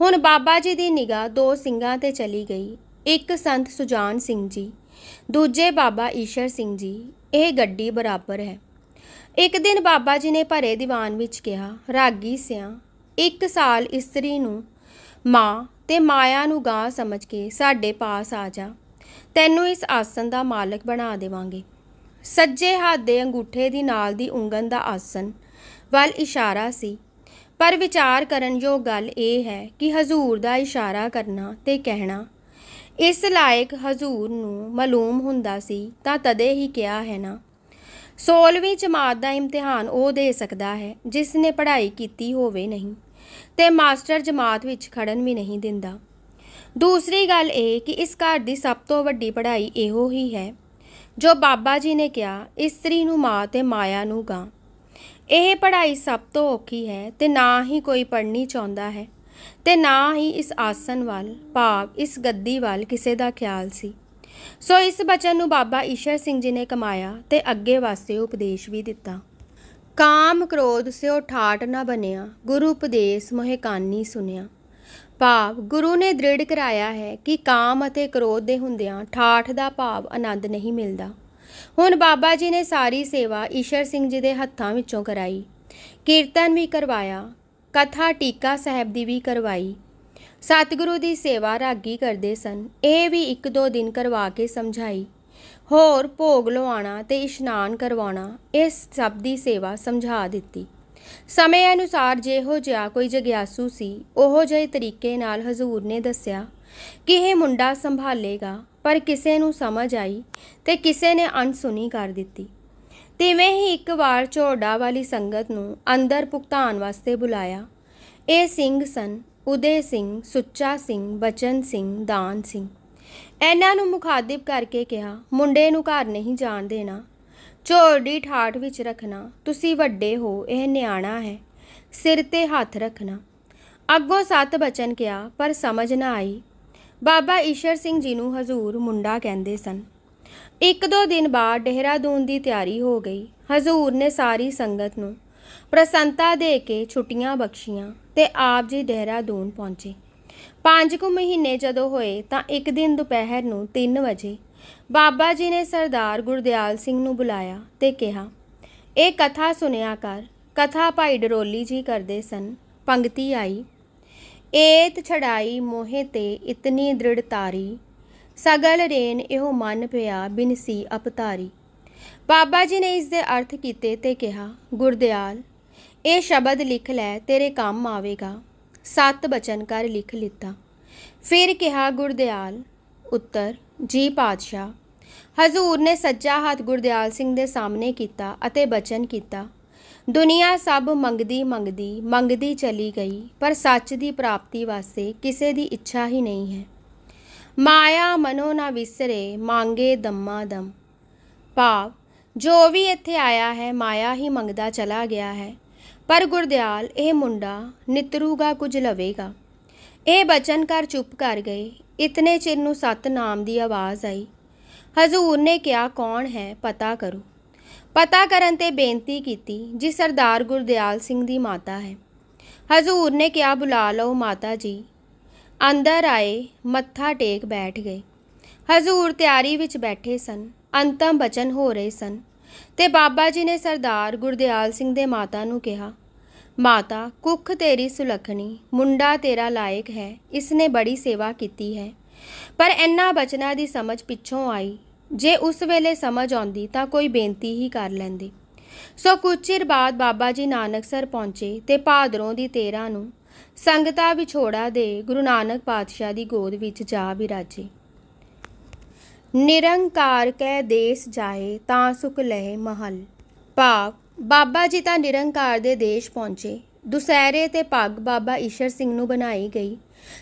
ਹੁਣ ਬਾਬਾ ਜੀ ਦੀ ਨਿਗਾਹ ਦੋ ਸਿੰਘਾਂ ਤੇ ਚਲੀ ਗਈ, ਇੱਕ ਸੰਤ ਸੁਜਾਨ ਸਿੰਘ ਜੀ, ਦੂਜੇ ਬਾਬਾ ਈਸ਼ਰ ਸਿੰਘ ਜੀ, ਇਹ ਗੱਡੀ ਬਰਾਬਰ ਹੈ। ਇੱਕ ਦਿਨ ਬਾਬਾ ਜੀ ਨੇ ਭਰੇ ਦੀਵਾਨ ਵਿੱਚ ਕਿਹਾ, ਰਾਗੀ ਸਿਆ, ਇੱਕ ਸਾਲ ਇਸਤਰੀ ਨੂੰ ਮਾਂ ਤੇ ਮਾਇਆ ਨੂੰ ਗਾਂ ਸਮਝ ਕੇ ਸਾਡੇ ਪਾਸ ਆ ਜਾ। ਤੈਨੂੰ ਇਸ ਆਸਨ ਦਾ ਮਾਲਕ ਬਣਾ ਦੇਵਾਂਗੇ। ਸੱਜੇ ਹੱਥ ਦੇ ਅੰਗੂਠੇ ਦੀ ਨਾਲ ਦੀ ਉਂਗਲ ਦਾ ਆਸਨ ਵੱਲ ਇਸ਼ਾਰਾ ਸੀ। ਪਰ ਵਿਚਾਰ ਕਰਨ ਯੋਗ ਗੱਲ ਇਹ ਹੈ ਕਿ ਹਜ਼ੂਰ ਦਾ ਇਸ਼ਾਰਾ ਕਰਨਾ ਤੇ ਕਹਿਣਾ, ਇਸ ਲਾਇਕ ਹਜ਼ੂਰ ਨੂੰ ਮਾਲੂਮ ਹੁੰਦਾ ਸੀ ਤਾਂ ਤਦੇ ਹੀ ਕਿਹਾ ਹੈ ਨਾ। 16ਵੀਂ ਜਮਾਤ ਦਾ ਇਮਤਿਹਾਨ ਉਹ ਦੇ ਸਕਦਾ ਹੈ ਜਿਸ ਨੇ ਪੜ੍ਹਾਈ ਕੀਤੀ ਹੋਵੇ ਨਹੀਂ ਤੇ ਮਾਸਟਰ ਜਮਾਤ ਵਿੱਚ ਖੜਨ ਵੀ ਨਹੀਂ ਦਿੰਦਾ। ਦੂਸਰੀ ਗੱਲ ਇਹ ਕਿ ਇਸ ਘਰ ਦੀ ਸਭ ਤੋਂ ਵੱਡੀ ਪੜ੍ਹਾਈ ਇਹੋ ਹੀ ਹੈ ਜੋ ਬਾਬਾ ਜੀ ਨੇ ਕਿਹਾ, ਇਸਤਰੀ ਨੂੰ ਮਾਂ ਤੇ ਮਾਇਆ ਨੂੰ ਗਾਂ। ਇਹ ਪੜ੍ਹਾਈ ਸਭ ਤੋਂ ਔਖੀ ਹੈ ਤੇ ਨਾ ਹੀ ਕੋਈ ਪੜ੍ਹਨੀ ਚਾਹੁੰਦਾ ਹੈ ਤੇ ਨਾ ਹੀ ਇਸ ਆਸਨ ਵੱਲ, ਭਾਵ ਇਸ ਗੱਦੀ ਵੱਲ ਕਿਸੇ ਦਾ ਖਿਆਲ ਸੀ। ਸੋ ਇਸ ਬਚਨ ਨੂੰ ਬਾਬਾ ਈਸ਼ਰ ਸਿੰਘ ਜੀ ਨੇ ਕਮਾਇਆ ਤੇ ਅੱਗੇ ਵਾਸਤੇ ਉਪਦੇਸ਼ ਵੀ ਦਿੱਤਾ। ਕਾਮ ਕ੍ਰੋਧ ਸਿਓ ਠਾਟ ਨਾ ਬਨਿਆ ਗੁਰੂ ਉਪਦੇਸ਼ ਮੋਹਿ ਕਾਨੀ ਸੁਨਿਆ। ਭਾਵ ਗੁਰੂ ਨੇ ਦ੍ਰਿੜ ਕਰਾਇਆ ਹੈ ਕਿ ਕਾਮ ਅਤੇ ਕ੍ਰੋਧ ਦੇ ਹੁੰਦਿਆਂ ਠਾਠ ਦਾ ਭਾਵ ਆਨੰਦ ਨਹੀਂ ਮਿਲਦਾ। ਹੁਣ ਬਾਬਾ ਜੀ ਨੇ ਸਾਰੀ ਸੇਵਾ ਈਸ਼ਰ ਸਿੰਘ ਜੀ ਦੇ ਹੱਥਾਂ ਵਿੱਚੋਂ ਕਰਾਈ। ਕੀਰਤਨ ਵੀ ਕਰਵਾਇਆ, ਕਥਾ ਟੀਕਾ ਸਾਹਿਬ ਦੀ ਵੀ ਕਰਵਾਈ। ਸਤਿਗੁਰੂ ਦੀ ਸੇਵਾ ਰਾਗੀ ਕਰਦੇ ਸਨ, ਇਹ ਵੀ ਇੱਕ ਦੋ ਦਿਨ ਕਰਵਾ ਕੇ ਸਮਝਾਈ। ਹੋਰ ਭੋਗ ਲਵਾਉਣਾ ਤੇ ਇਸ਼ਨਾਨ ਕਰਵਾਉਣਾ, ਇਸ ਸਭ ਦੀ ਸੇਵਾ ਸਮਝਾ ਦਿੱਤੀ। ਸਮੇਂ ਅਨੁਸਾਰ ਜਿਹੋ ਜਿਹਾ ਕੋਈ ਜਗਿਆਸੂ ਸੀ, ਉਹੋ ਜਿਹੇ ਤਰੀਕੇ ਨਾਲ ਹਜ਼ੂਰ ਨੇ ਦੱਸਿਆ ਕਿ ਇਹ ਮੁੰਡਾ ਸੰਭਾਲੇਗਾ, ਪਰ ਕਿਸੇ ਨੂੰ ਸਮਝ ਆਈ ਤੇ ਕਿਸੇ ਨੇ ਅਣਸੁਣੀ ਕਰ ਦਿੱਤੀ। ਤਿਵੇਂ ਹੀ ਇੱਕ ਵਾਰ ਝੋੜਾ ਵਾਲੀ ਸੰਗਤ ਨੂੰ ਅੰਦਰ ਭੁਗਤਾਨ ਵਾਸਤੇ ਬੁਲਾਇਆ। ਇਹ ਸਿੰਘ ਸਨ, ਉਦੇ ਸਿੰਘ, ਸੁੱਚਾ ਸਿੰਘ, ਬਚਨ ਸਿੰਘ, ਦਾਨ ਸਿੰਘ। ਇਹਨਾਂ ਨੂੰ ਮੁਖਾਤਿਬ ਕਰਕੇ ਕਿਹਾ, ਮੁੰਡੇ ਨੂੰ ਘਰ ਨਹੀਂ ਜਾਣ ਦੇਣਾ। ਝੋੜੀ ਠਾਠ ਵਿੱਚ ਰੱਖਣਾ, ਤੁਸੀਂ ਵੱਡੇ ਹੋ, ਇਹ ਨਿਆਣਾ ਹੈ। ਸਿਰ ਤੇ ਹੱਥ ਰੱਖਣਾ। ਅੱਗੋਂ ਸੱਤ ਬਚਨ ਕਿਹਾ, ਪਰ ਸਮਝ ਨਾ ਆਈ। ਬਾਬਾ ਈਸ਼ਰ ਸਿੰਘ ਜੀ ਨੂੰ ਹਜ਼ੂਰ ਮੁੰਡਾ ਕਹਿੰਦੇ ਸਨ। ਇੱਕ ਦੋ ਦਿਨ ਬਾਅਦ ਦੇਹਰਾਦੂਨ ਦੀ ਤਿਆਰੀ ਹੋ ਗਈ। ਹਜ਼ੂਰ ਨੇ ਸਾਰੀ ਸੰਗਤ ਨੂੰ ਪ੍ਰਸੰਨਤਾ ਦੇ ਕੇ ਛੁੱਟੀਆਂ ਬਖਸ਼ੀਆਂ ਤੇ ਆਪ ਜੀ ਦੇਹਰਾਦੂਨ ਪਹੁੰਚੇ। ਪੰਜ ਕੁ ਮਹੀਨੇ ਜਦੋਂ ਹੋਏ ਤਾਂ ਇੱਕ ਦਿਨ ਦੁਪਹਿਰ ਨੂੰ 3 ਵਜੇ ਬਾਬਾ ਜੀ ਨੇ ਸਰਦਾਰ ਗੁਰਦਿਆਲ ਸਿੰਘ ਨੂੰ ਬੁਲਾਇਆ ਤੇ ਕਿਹਾ, ਇਹ ਕਥਾ ਸੁਣਿਆ ਕਰ, ਕਥਾ ਭਾਈ ਡਰੋਲੀ ਜੀ ਕਰਦੇ ਸਨ, ਪੰਗਤੀ ਆਈ। ਏਤ ਛੜਾਈ ਮੋਹੇ ਤੇ ਇਤਨੀ ਦ੍ਰਿੜ ਤਾਰੀ, ਸਗਲ ਰੇਨ ਇਹੋ ਮਨ ਪਿਆ ਬਿਨਸੀ ਅਪਤਾਰੀ। ਬਾਬਾ ਜੀ ਨੇ ਇਸ ਦੇ ਅਰਥ ਕੀਤੇ ਤੇ ਕਿਹਾ, ਗੁਰਦਿਆਲ, ਇਹ ਸ਼ਬਦ ਲਿਖ ਲੈ, ਤੇਰੇ ਕੰਮ ਆਵੇਗਾ। ਸੱਤ ਬਚਨ ਕਰ ਲਿਖ ਲਿੱਤਾ। ਫਿਰ ਕਿਹਾ ਗੁਰਦਿਆਲ, ਉੱਤਰ ਜੀ ਪਾਤਸ਼ਾਹ, ਹਜ਼ੂਰ ਨੇ ਸੱਜਾ ਹੱਥ ਗੁਰਦਿਆਲ ਸਿੰਘ ਦੇ ਸਾਹਮਣੇ ਕੀਤਾ ਅਤੇ ਬਚਨ ਕੀਤਾ। ਦੁਨੀਆ ਸਭ ਮੰਗਦੀ ਮੰਗਦੀ ਮੰਗਦੀ ਚਲੀ ਗਈ, ਪਰ ਸੱਚ ਦੀ ਪ੍ਰਾਪਤੀ ਵਾਸਤੇ ਕਿਸੇ ਦੀ ਇੱਛਾ ਹੀ ਨਹੀਂ ਹੈ। ਮਾਇਆ ਮਨੋ ਨਾ ਵਿਸਰੇ, ਮੰਗੇ ਦਮਾ ਦਮ। ਭਾਵ, ਜੋ ਵੀ ਇੱਥੇ ਆਇਆ ਹੈ, ਮਾਇਆ ਹੀ ਮੰਗਦਾ ਚਲਾ ਗਿਆ ਹੈ। ਪਰ ਗੁਰਦਿਆਲ, ਇਹ ਮੁੰਡਾ ਨਿਤਰੂਗਾ ਕੁਝ ਲਵੇਗਾ। ਇਹ ਬਚਨ ਕਰ ਚੁੱਪ ਕਰ ਗਏ। ਇਤਨੇ ਚਿਰ ਨੂੰ ਸਤ ਨਾਮ ਦੀ ਆਵਾਜ਼ ਆਈ। ਹਜ਼ੂਰ ਨੇ ਕਿਹਾ, ਕੌਣ ਹੈ? ਪਤਾ ਕਰੋ। ਪਤਾ ਕਰਨ ਤੇ ਬੇਨਤੀ ਕੀਤੀ, ਜੀ ਸਰਦਾਰ ਗੁਰਦਿਆਲ ਸਿੰਘ ਦੀ ਮਾਤਾ ਹੈ। ਹਜ਼ੂਰ ਨੇ ਕਿਹਾ, ਬੁਲਾ ਲਓ ਮਾਤਾ ਜੀ। ਅੰਦਰ ਆਏ, ਮੱਥਾ ਟੇਕ ਬੈਠ ਗਏ। ਹਜ਼ੂਰ ਤਿਆਰੀ ਵਿੱਚ ਬੈਠੇ ਸਨ। ਅੰਤਮ ਬਚਨ ਹੋ ਰਹੇ ਸਨ ਤੇ ਬਾਬਾ ਜੀ ਨੇ ਸਰਦਾਰ ਗੁਰਦਿਆਲ ਸਿੰਘ ਦੇ ਮਾਤਾ ਨੂੰ ਕਿਹਾ ਮਾਤਾ, ਕੁੱਖ ਤੇਰੀ ਸੁਲੱਖਣੀ, ਮੁੰਡਾ ਤੇਰਾ ਲਾਇਕ ਹੈ, ਇਸਨੇ ਬੜੀ ਸੇਵਾ ਕੀਤੀ ਹੈ। ਪਰ ਇੰਨਾ ਬਚਨਾਂ ਦੀ ਸਮਝ ਪਿੱਛੋਂ ਆਈ। ਜੇ ਉਸ ਵੇਲੇ ਸਮਝ ਆਉਂਦੀ ਤਾਂ ਕੋਈ ਬੇਨਤੀ ਹੀ ਕਰ ਲੈਂਦੇ। ਸੋ ਕੁਝ ਚਿਰ ਬਾਅਦ ਬਾਬਾ ਜੀ ਨਾਨਕਸਰ ਪਹੁੰਚੇ ਤੇ ਭਾਦਰੋਂ ਦੀ 13 ਨੂੰ ਸੰਗਤਾ ਵਿਛੋੜਾ ਦੇ ਗੁਰੂ ਨਾਨਕ ਪਾਤਸ਼ਾਹ ਦੀ ਗੋਦ ਵਿੱਚ ਜਾ ਵਿਰਾਜੇ। ਨਿਰੰਕਾਰ ਕੈ ਦੇਸ ਜਾਏ ਤਾਂ ਸੁਖ ਲਏ ਮਹਲ, ਭਾਵ ਬਾਬਾ ਜੀ ਤਾਂ ਨਿਰੰਕਾਰ ਦੇ ਦੇਸ਼ ਪਹੁੰਚੇ। ਦੁਸਹਿਰੇ ਤੇ ਪੱਗ ਬਾਬਾ ਈਸ਼ਰ ਸਿੰਘ ਨੂੰ ਬਣਾਈ ਗਈ।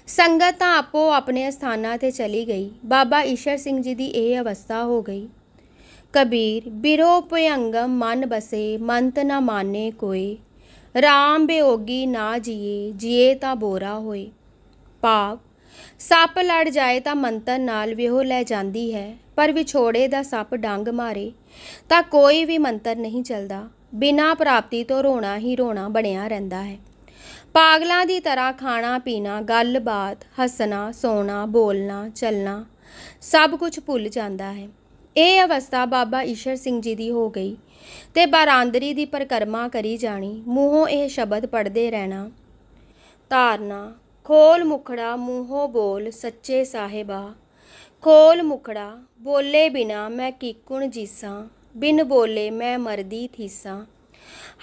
ਸੰਗਤ ਤਾਂ ਆਪੋ ਆਪਣੇ ਸਥਾਨਾਂ ਤੇ ਚਲੀ ਗਈ। ਬਾਬਾ ਈਸ਼ਰ ਸਿੰਘ ਜੀ ਦੀ ਇਹ ਅਵਸਥਾ ਹੋ ਗਈ। ਕਬੀਰ, ਬਿਰੋ ਭਯੰਗਮ ਮਨ ਬਸੇ, ਮੰਤ ਨਾ ਮਾਨੇ ਕੋਏ। ਰਾਮ ਬਿਯੋਗੀ ਨਾ ਜੀਏ ਜੀਏ ਤਾਂ ਬੋਰਾ ਹੋਏ। ਭਾਵ ਸੱਪ ਲੜ ਜਾਏ ਤਾਂ ਮੰਤਰ ਨਾਲ ਵਿਹੋ ਲੈ ਜਾਂਦੀ ਹੈ, ਪਰ ਵਿਛੋੜੇ ਦਾ ਸੱਪ ਡੰਗ ਮਾਰੇ ਤਾਂ ਕੋਈ ਵੀ ਮੰਤਰ ਨਹੀਂ ਚੱਲਦਾ। ਬਿਨਾਂ ਪ੍ਰਾਪਤੀ ਤੋਂ ਰੋਣਾ ਹੀ ਰੋਣਾ ਬਣਿਆ ਰਹਿੰਦਾ ਹੈ। ਪਾਗਲਾਂ ਦੀ ਤਰ੍ਹਾਂ ਖਾਣਾ ਪੀਣਾ, ਗੱਲਬਾਤ, ਹੱਸਣਾ, ਸੋਣਾ, ਬੋਲਣਾ, ਚੱਲਣਾ ਸਭ ਕੁਝ ਭੁੱਲ ਜਾਂਦਾ ਹੈ। ਇਹ ਅਵਸਥਾ ਬਾਬਾ ਈਸ਼ਰ ਸਿੰਘ ਜੀ ਦੀ ਹੋ ਗਈ ਤੇ ਬਾਰਾਂਦਰੀ ਦੀ ਪਰਿਕਰਮਾ ਕਰੀ ਜਾਣੀ। ਮੂੰਹੋਂ ਇਹ ਸ਼ਬਦ ਪੜਦੇ ਰਹਿਣਾ, ਧਾਰਨਾ, ਖੋਲ ਮੁਖੜਾ, ਮੂੰਹੋਂ ਬੋਲ, ਸੱਚੇ ਸਾਹਿਬਾ, ਖੋਲ ਮੁਖੜਾ, ਬੋਲੇ ਬਿਨਾ ਮੈਂ ਕੀਕੁਣ ਜੀਸਾਂ। ਬਿਨ ਬੋਲੇ ਮੈਂ ਮਰਦੀ ਥੀਸਾਂ।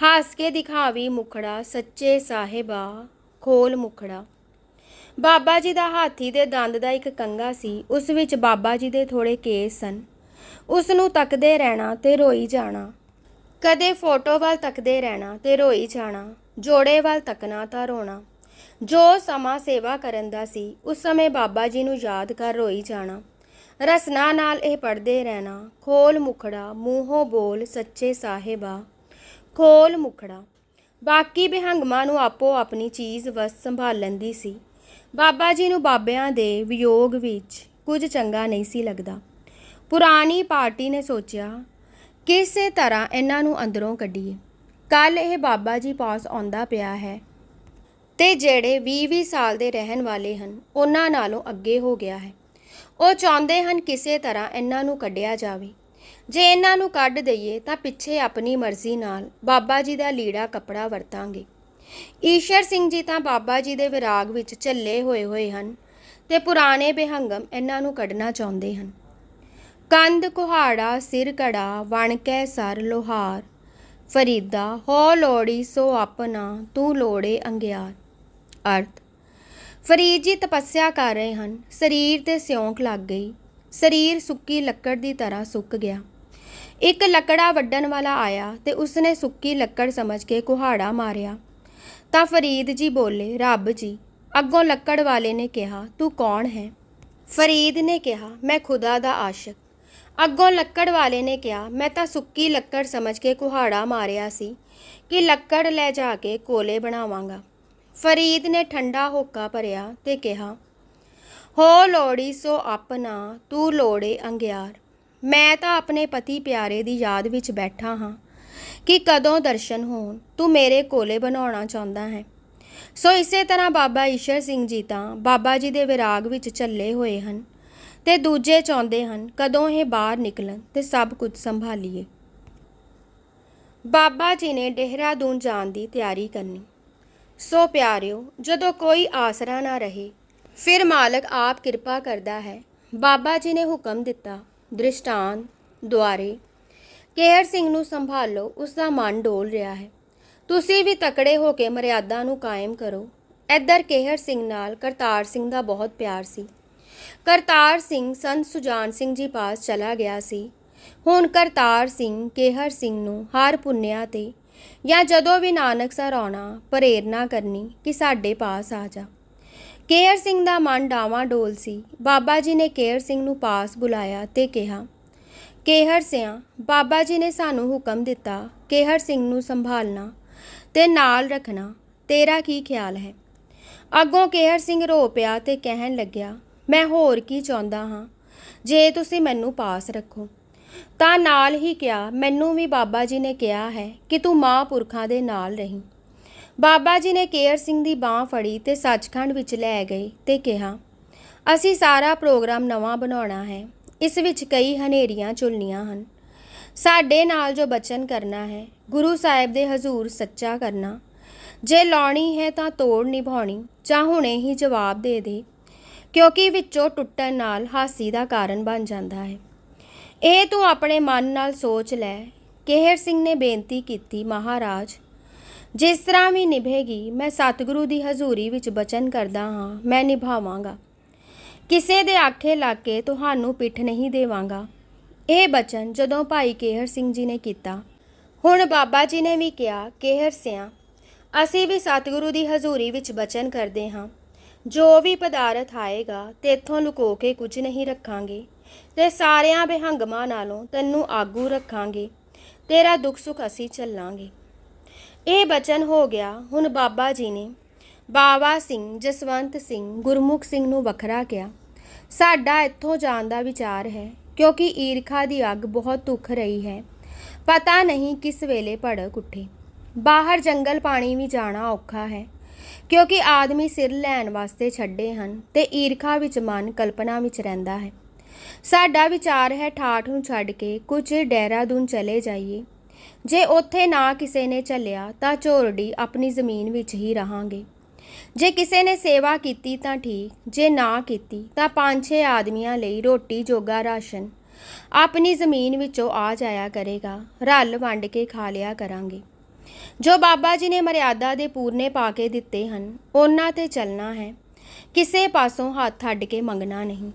ਹੱਸ ਕੇ ਦਿਖਾਵੀ ਮੁਖੜਾ, ਸੱਚੇ ਸਾਹਿਬਾ ਖੋਲ ਮੁਖੜਾ। ਬਾਬਾ ਜੀ ਦਾ ਹਾਥੀ ਦੇ ਦੰਦ ਦਾ ਇੱਕ ਕੰਗਾ ਸੀ, ਉਸ ਵਿੱਚ ਬਾਬਾ ਜੀ ਦੇ ਥੋੜੇ ਕੇਸ ਸਨ। ਉਸ ਨੂੰ ਤੱਕਦੇ ਰਹਿਣਾ ਤੇ ਰੋਈ ਜਾਣਾ। ਕਦੇ ਫੋਟੋ ਵੱਲ ਤੱਕਦੇ ਰਹਿਣਾ ਤੇ ਰੋਈ ਜਾਣਾ, ਜੋੜੇ ਵੱਲ ਤੱਕਣਾ ਤਾਂ ਰੋਣਾ। ਜੋ ਸਮਾਂ ਸੇਵਾ ਕਰਨ ਦਾ ਸੀ, ਉਸ ਸਮੇਂ ਬਾਬਾ ਜੀ ਨੂੰ ਯਾਦ ਕਰ ਰੋਈ ਜਾਣਾ। ਰਸਨਾ ਨਾਲ ਇਹ ਪੜਦੇ ਰਹਿਣਾ। ਖੋਲ ਮੁਖੜਾ, ਮੂੰਹੋਂ ਬੋਲ, ਸੱਚੇ ਸਾਹਿਬਾ। ਖੋਲ ਮੁਖੜਾ। ਬਾਕੀ ਬਿਹੰਗਮਾਂ ਨੂੰ ਆਪੋ ਆਪਣੀ ਚੀਜ਼ ਵਸ ਸੰਭਾਲਣ ਦੀ ਸੀ। ਬਾਬਾ ਜੀ ਨੂੰ ਬਾਬਿਆਂ ਦੇ ਵਿਯੋਗ ਵਿੱਚ ਕੁਝ ਚੰਗਾ ਨਹੀਂ ਸੀ ਲੱਗਦਾ। ਪੁਰਾਣੀ ਪਾਰਟੀ ਨੇ ਸੋਚਿਆ, ਕਿਸੇ ਤਰ੍ਹਾਂ ਇਹਨਾਂ ਨੂੰ ਅੰਦਰੋਂ ਕੱਢੀਏ। ਕੱਲ ਇਹ ਬਾਬਾ ਜੀ ਪਾਸ ਆਉਂਦਾ ਪਿਆ ਹੈ ਤੇ ਜਿਹੜੇ 20-20 ਸਾਲ ਦੇ ਰਹਿਣ ਵਾਲੇ ਹਨ, ਉਹਨਾਂ ਨਾਲੋਂ ਅੱਗੇ ਹੋ ਗਿਆ ਹੈ। ਉਹ ਚਾਹੁੰਦੇ ਹਨ ਕਿਸੇ ਤਰ੍ਹਾਂ ਇਹਨਾਂ ਨੂੰ ਕੱਢਿਆ ਜਾਵੇ। ਜੇ ਇਹਨਾਂ ਨੂੰ ਕੱਢ ਦਈਏ ਤਾਂ ਪਿੱਛੇ ਆਪਣੀ ਮਰਜ਼ੀ ਨਾਲ ਬਾਬਾ ਜੀ ਦਾ ਲੀੜਾ ਕੱਪੜਾ ਵਰਤਾਂਗੇ। ਈਸ਼ਰ ਸਿੰਘ ਜੀ ਤਾਂ ਬਾਬਾ ਜੀ ਦੇ ਵਿਰਾਗ ਵਿੱਚ ਝੱਲੇ ਹੋਏ ਹੋਏ ਹਨ ਤੇ ਪੁਰਾਣੇ ਬਿਹੰਗਮ ਇਹਨਾਂ ਨੂੰ ਕੱਢਣਾ ਚਾਹੁੰਦੇ ਹਨ। ਕੰਦ ਕੁਹਾੜਾ, ਸਿਰ ਕੜਾ ਵਣਕੈ, ਸਰ, ਲੋਹਾਰ, ਫਰੀਦਾ, ਹੋ ਲੋੜੀ, ਸੋ ਆਪਣਾ, ਤੂੰ ਲੋੜੇ ਅੰਗਿਆਰ। ਅਰਥ ਫਰੀਦ ਜੀ ਤਪੱਸਿਆ ਕਰ ਰਹੇ ਹਨ। ਸਰੀਰ ਤੇ ਸਿਉਂਕ ਲੱਗ ਗਈ। ਸਰੀਰ ਸੁੱਕੀ ਲੱਕੜ ਦੀ ਤਰ੍ਹਾਂ ਸੁੱਕ ਗਿਆ। ਇੱਕ ਲੱਕੜਾ ਵੱਢਣ ਵਾਲਾ ਆਇਆ ਤੇ ਉਸਨੇ ਸੁੱਕੀ ਲੱਕੜ ਸਮਝ ਕੇ ਕੁਹਾੜਾ ਮਾਰਿਆ। ਤਾਂ ਫਰੀਦ ਜੀ ਬੋਲੇ, ਰੱਬ ਜੀ, ਅੱਗੋਂ ਲੱਕੜ ਵਾਲੇ ਨੇ ਕਿਹਾ, ਤੂੰ ਕੌਣ ਹੈ? ਫਰੀਦ ਨੇ ਕਿਹਾ, ਮੈਂ ਖੁਦਾ ਦਾ ਆਸ਼ਿਕ। ਅੱਗੋਂ ਲੱਕੜ ਵਾਲੇ ਨੇ ਕਿਹਾ, ਮੈਂ ਤਾਂ ਸੁੱਕੀ ਲੱਕੜ ਸਮਝ ਕੇ ਕੁਹਾੜਾ ਮਾਰਿਆ ਸੀ ਕਿ ਲੱਕੜ ਲੈ ਜਾ ਕੇ ਕੋਲੇ ਬਣਾਵਾਂਗਾ। ਫਰੀਦ ਨੇ ਠੰਡਾ ਹੋਕਾ ਭਰਿਆ ਤੇ ਕਿਹਾ, ਹੋ ਲੋੜੀ ਸੋ ਆਪਣਾ ਤੂੰ ਲੋੜੇ ਅੰਗਿਆਰ। ਮੈਂ ਤਾਂ ਆਪਣੇ ਪਤੀ ਪਿਆਰੇ ਦੀ ਯਾਦ ਵਿੱਚ ਬੈਠਾ ਹਾਂ ਕਿ ਕਦੋਂ ਦਰਸ਼ਨ ਹੋਣ, ਤੂੰ ਮੇਰੇ ਕੋਲੇ ਬਣਾਉਣਾ ਚਾਹੁੰਦਾ ਹੈ। ਸੋ ਇਸੇ ਤਰ੍ਹਾਂ ਬਾਬਾ ਈਸ਼ਰ ਸਿੰਘ ਜੀ ਤਾਂ ਬਾਬਾ ਜੀ ਦੇ ਵਿਰਾਗ ਵਿੱਚ ਚੱਲੇ ਹੋਏ ਹਨ ਤੇ ਦੂਜੇ ਚਾਹੁੰਦੇ ਹਨ, ਕਦੋਂ ਇਹ ਬਾਹਰ ਨਿਕਲਣ ਤੇ ਸਭ ਕੁਝ ਸੰਭਾਲੀਏ। ਬਾਬਾ ਜੀ ਨੇ ਦੇਹਰਾਦੂਨ ਜਾਣ ਦੀ ਤਿਆਰੀ ਕਰਨੀ। ਸੋ ਪਿਆਰਿਓ, ਜਦੋਂ ਕੋਈ ਆਸਰਾ ਨਾ ਰਹੇ, ਫਿਰ ਮਾਲਕ ਆਪ ਕਿਰਪਾ ਕਰਦਾ ਹੈ। ਬਾਬਾ ਜੀ ਨੇ ਹੁਕਮ ਦਿੱਤਾ, ਦ੍ਰਿਸ਼ਟਾਂਤ, ਦੁਆਰੇ, ਕੇਹਰ ਸਿੰਘ ਨੂੰ ਸੰਭਾਲੋ, ਉਸ ਦਾ ਮਨ ਡੋਲ ਰਿਹਾ ਹੈ। ਤੁਸੀਂ ਵੀ ਤਕੜੇ ਹੋ ਕੇ ਮਰਿਆਦਾ ਨੂੰ ਕਾਇਮ ਕਰੋ। ਇੱਧਰ ਕੇਹਰ ਸਿੰਘ ਨਾਲ ਕਰਤਾਰ ਸਿੰਘ ਦਾ ਬਹੁਤ ਪਿਆਰ ਸੀ। ਕਰਤਾਰ ਸਿੰਘ ਸੰਤ ਸੁਜਾਨ ਸਿੰਘ ਜੀ ਪਾਸ ਚਲਾ ਗਿਆ ਸੀ। ਹੁਣ ਕਰਤਾਰ ਸਿੰਘ, ਕੇਹਰ ਸਿੰਘ ਨੂੰ ਹਰ ਪੁੰਨਿਆ ਤੇ ਜਾਂ ਜਦੋਂ ਵੀ ਨਾਨਕ ਸਰ ਆਉਣਾ, ਪ੍ਰੇਰਨਾ ਕਰਨੀ ਕਿ ਸਾਡੇ ਪਾਸ ਆ ਜਾ। ਕੇਹਰ ਸਿੰਘ ਦਾ ਮਨ ਡਾਵਾਂ ਡੋਲ ਸੀ। ਬਾਬਾ ਜੀ ਨੇ ਕੇਹਰ ਸਿੰਘ ਨੂੰ ਪਾਸ ਬੁਲਾਇਆ ਤੇ ਕਿਹਾ, ਕੇਹਰ ਸਿਆ, ਬਾਬਾ ਜੀ ਨੇ ਸਾਨੂੰ ਹੁਕਮ ਦਿੱਤਾ, ਕੇਹਰ ਸਿੰਘ ਨੂੰ ਸੰਭਾਲਣਾ ਤੇ ਨਾਲ ਰੱਖਣਾ। ਤੇਰਾ ਕੀ ਖਿਆਲ ਹੈ? ਅੱਗੋਂ ਕੇਹਰ ਸਿੰਘ ਰੋ ਪਿਆ ਤੇ ਕਹਿਣ ਲੱਗਿਆ, ਮੈਂ ਹੋਰ ਕੀ ਚਾਹੁੰਦਾ ਹਾਂ? ਜੇ ਤੁਸੀਂ ਮੈਨੂੰ ਪਾਸ ਰੱਖੋ ਤਾਂ ਨਾਲ ਹੀ ਕਿਹਾ, ਮੈਨੂੰ ਵੀ ਬਾਬਾ ਜੀ ਨੇ ਕਿਹਾ ਹੈ ਕਿ ਤੂੰ ਮਹਾਂਪੁਰਖਾਂ ਦੇ ਨਾਲ ਰਹੀਂ। ਬਾਬਾ ਜੀ ਨੇ ਕੇਹਰ ਸਿੰਘ ਦੀ ਬਾਹ ਫੜੀ ਤੇ ਸੱਚਖੰਡ ਵਿੱਚ ਲੈ ਗਏ ਤੇ ਕਿਹਾ, ਅਸੀਂ ਸਾਰਾ ਪ੍ਰੋਗਰਾਮ ਨਵਾਂ ਬਣਾਉਣਾ ਹੈ। ਇਸ ਵਿੱਚ ਕਈ ਹਨੇਰੀਆਂ ਝੁਲਣੀਆਂ ਹਨ। ਸਾਡੇ ਨਾਲ ਜੋ ਬਚਨ ਕਰਨਾ ਹੈ, ਗੁਰੂ ਸਾਹਿਬ ਦੇ ਹਜ਼ੂਰ ਸੱਚਾ ਕਰਨਾ। ਜੇ ਲਾਉਣੀ ਹੈ ਤਾਂ ਤੋੜ ਨਿਭਾਉਣੀ, ਜਾਂ ਹੁਣੇ ਹੀ ਜਵਾਬ ਦੇ ਦੇ, ਕਿਉਂਕਿ ਵਿੱਚੋਂ ਟੁੱਟਣ ਨਾਲ ਹਾਸੀ ਦਾ ਕਾਰਨ ਬਣ ਜਾਂਦਾ ਹੈ। ਇਹ ਤੂੰ ਆਪਣੇ ਮਨ ਨਾਲ ਸੋਚ ਲੈ। ਕੇਹਰ ਸਿੰਘ ਨੇ ਬੇਨਤੀ ਕੀਤੀ, ਮਹਾਰਾਜ, ਜਿਸ ਤਰ੍ਹਾਂ ਵੀ ਨਿਭੇਗੀ, ਮੈਂ ਸਤਿਗੁਰੂ ਦੀ ਹਜ਼ੂਰੀ ਵਿੱਚ ਬਚਨ ਕਰਦਾ ਹਾਂ, ਮੈਂ ਨਿਭਾਵਾਂਗਾ। ਕਿਸੇ ਦੇ ਆਖੇ ਲੱਗ ਕੇ ਤੁਹਾਨੂੰ ਪਿੱਠ ਨਹੀਂ ਦੇਵਾਂਗਾ। ਇਹ ਬਚਨ ਜਦੋਂ ਭਾਈ ਕੇਹਰ ਸਿੰਘ ਜੀ ਨੇ ਕੀਤਾ, ਹੁਣ ਬਾਬਾ ਜੀ ਨੇ ਵੀ ਕਿਹਾ, ਕੇਹਰ ਸਿਆ, ਅਸੀਂ ਵੀ ਸਤਿਗੁਰੂ ਦੀ ਹਜ਼ੂਰੀ ਵਿੱਚ ਬਚਨ ਕਰਦੇ ਹਾਂ। ਜੋ ਵੀ ਪਦਾਰਥ ਆਏਗਾ, ਤੇਥੋਂ ਲੁਕੋ ਕੇ ਕੁਝ ਨਹੀਂ ਰੱਖਾਂਗੇ। ਤੇ ਸਾਰਿਆਂ ਬਿਹੰਗਮਾਂ ਨਾਲੋਂ ਤੈਨੂੰ ਆਗੂ ਰੱਖਾਂਗੇ, ਤੇਰਾ ਦੁੱਖ ਸੁੱਖ ਅਸੀਂ ਚੱਲਾਂਗੇ ਇਹ ਬਚਨ ਹੋ ਗਿਆ ਹੁਣ ਬਾਬਾ ਜੀ ਨੇ ਬਾਵਾ ਸਿੰਘ ਜਸਵੰਤ ਸਿੰਘ ਗੁਰਮੁਖ ਸਿੰਘ ਨੂੰ ਵੱਖਰਾ ਕਿਹਾ। ਸਾਡਾ ਇੱਥੋਂ ਜਾਣ ਦਾ ਵਿਚਾਰ ਹੈ, ਕਿਉਂਕਿ ਈਰਖਾ ਦੀ ਅੱਗ ਬਹੁਤ ਦੁੱਖ ਰਹੀ ਹੈ। ਪਤਾ ਨਹੀਂ ਕਿਸ ਵੇਲੇ ਭੜਕ ਉੱਠੇ। ਬਾਹਰ ਜੰਗਲ ਪਾਣੀ ਵੀ ਜਾਣਾ ਔਖਾ ਹੈ, ਕਿਉਂਕਿ ਆਦਮੀ ਸਿਰ ਲੈਣ ਵਾਸਤੇ ਛੱਡੇ ਹਨ ਤੇ ਈਰਖਾ ਵਿੱਚ ਮਨ ਕਲਪਨਾ ਵਿੱਚ ਰਹਿੰਦਾ ਹੈ। ਸਾਡਾ ਵਿਚਾਰ ਹੈ ਠਾਠ ਨੂੰ ਛੱਡ ਕੇ, ਕੁਝ ਡਹਿਰਾਦੂਨ ਚਲੇ ਜਾਈਏ। ਜੇ ਉੱਥੇ ਨਾ ਕਿਸੇ ਨੇ ਚੱਲਿਆ, ਤਾਂ ਝੋਰੜੀ ਆਪਣੀ ਜ਼ਮੀਨ ਵਿੱਚ ਹੀ ਰਹਾਂਗੇ। ਜੇ ਕਿਸੇ ਨੇ ਸੇਵਾ ਕੀਤੀ ਤਾਂ ਠੀਕ, ਜੇ ਨਾ ਕੀਤੀ, ਤਾਂ ਪੰਜ ਛੇ ਆਦਮੀਆਂ ਲਈ ਰੋਟੀ ਜੋਗਾ ਰਾਸ਼ਨ। ਆਪਣੀ ਜ਼ਮੀਨ ਵਿੱਚੋਂ ਆ ਜਾਇਆ ਕਰੇਗਾ, ਰਲ ਵੰਡ ਕੇ ਖਾ ਲਿਆ ਕਰਾਂਗੇ। ਜੋ ਬਾਬਾ ਜੀ ਨੇ ਮਰਿਆਦਾ ਦੇ ਪੂਰਨੇ ਪਾ ਕੇ ਦਿੱਤੇ ਹਨ, ਉਹਨਾਂ ਤੇ ਚੱਲਣਾ ਹੈ। ਕਿਸੇ ਪਾਸੋਂ ਹੱਥ ਅੱਡ ਕੇ ਮੰਗਣਾ ਨਹੀਂ।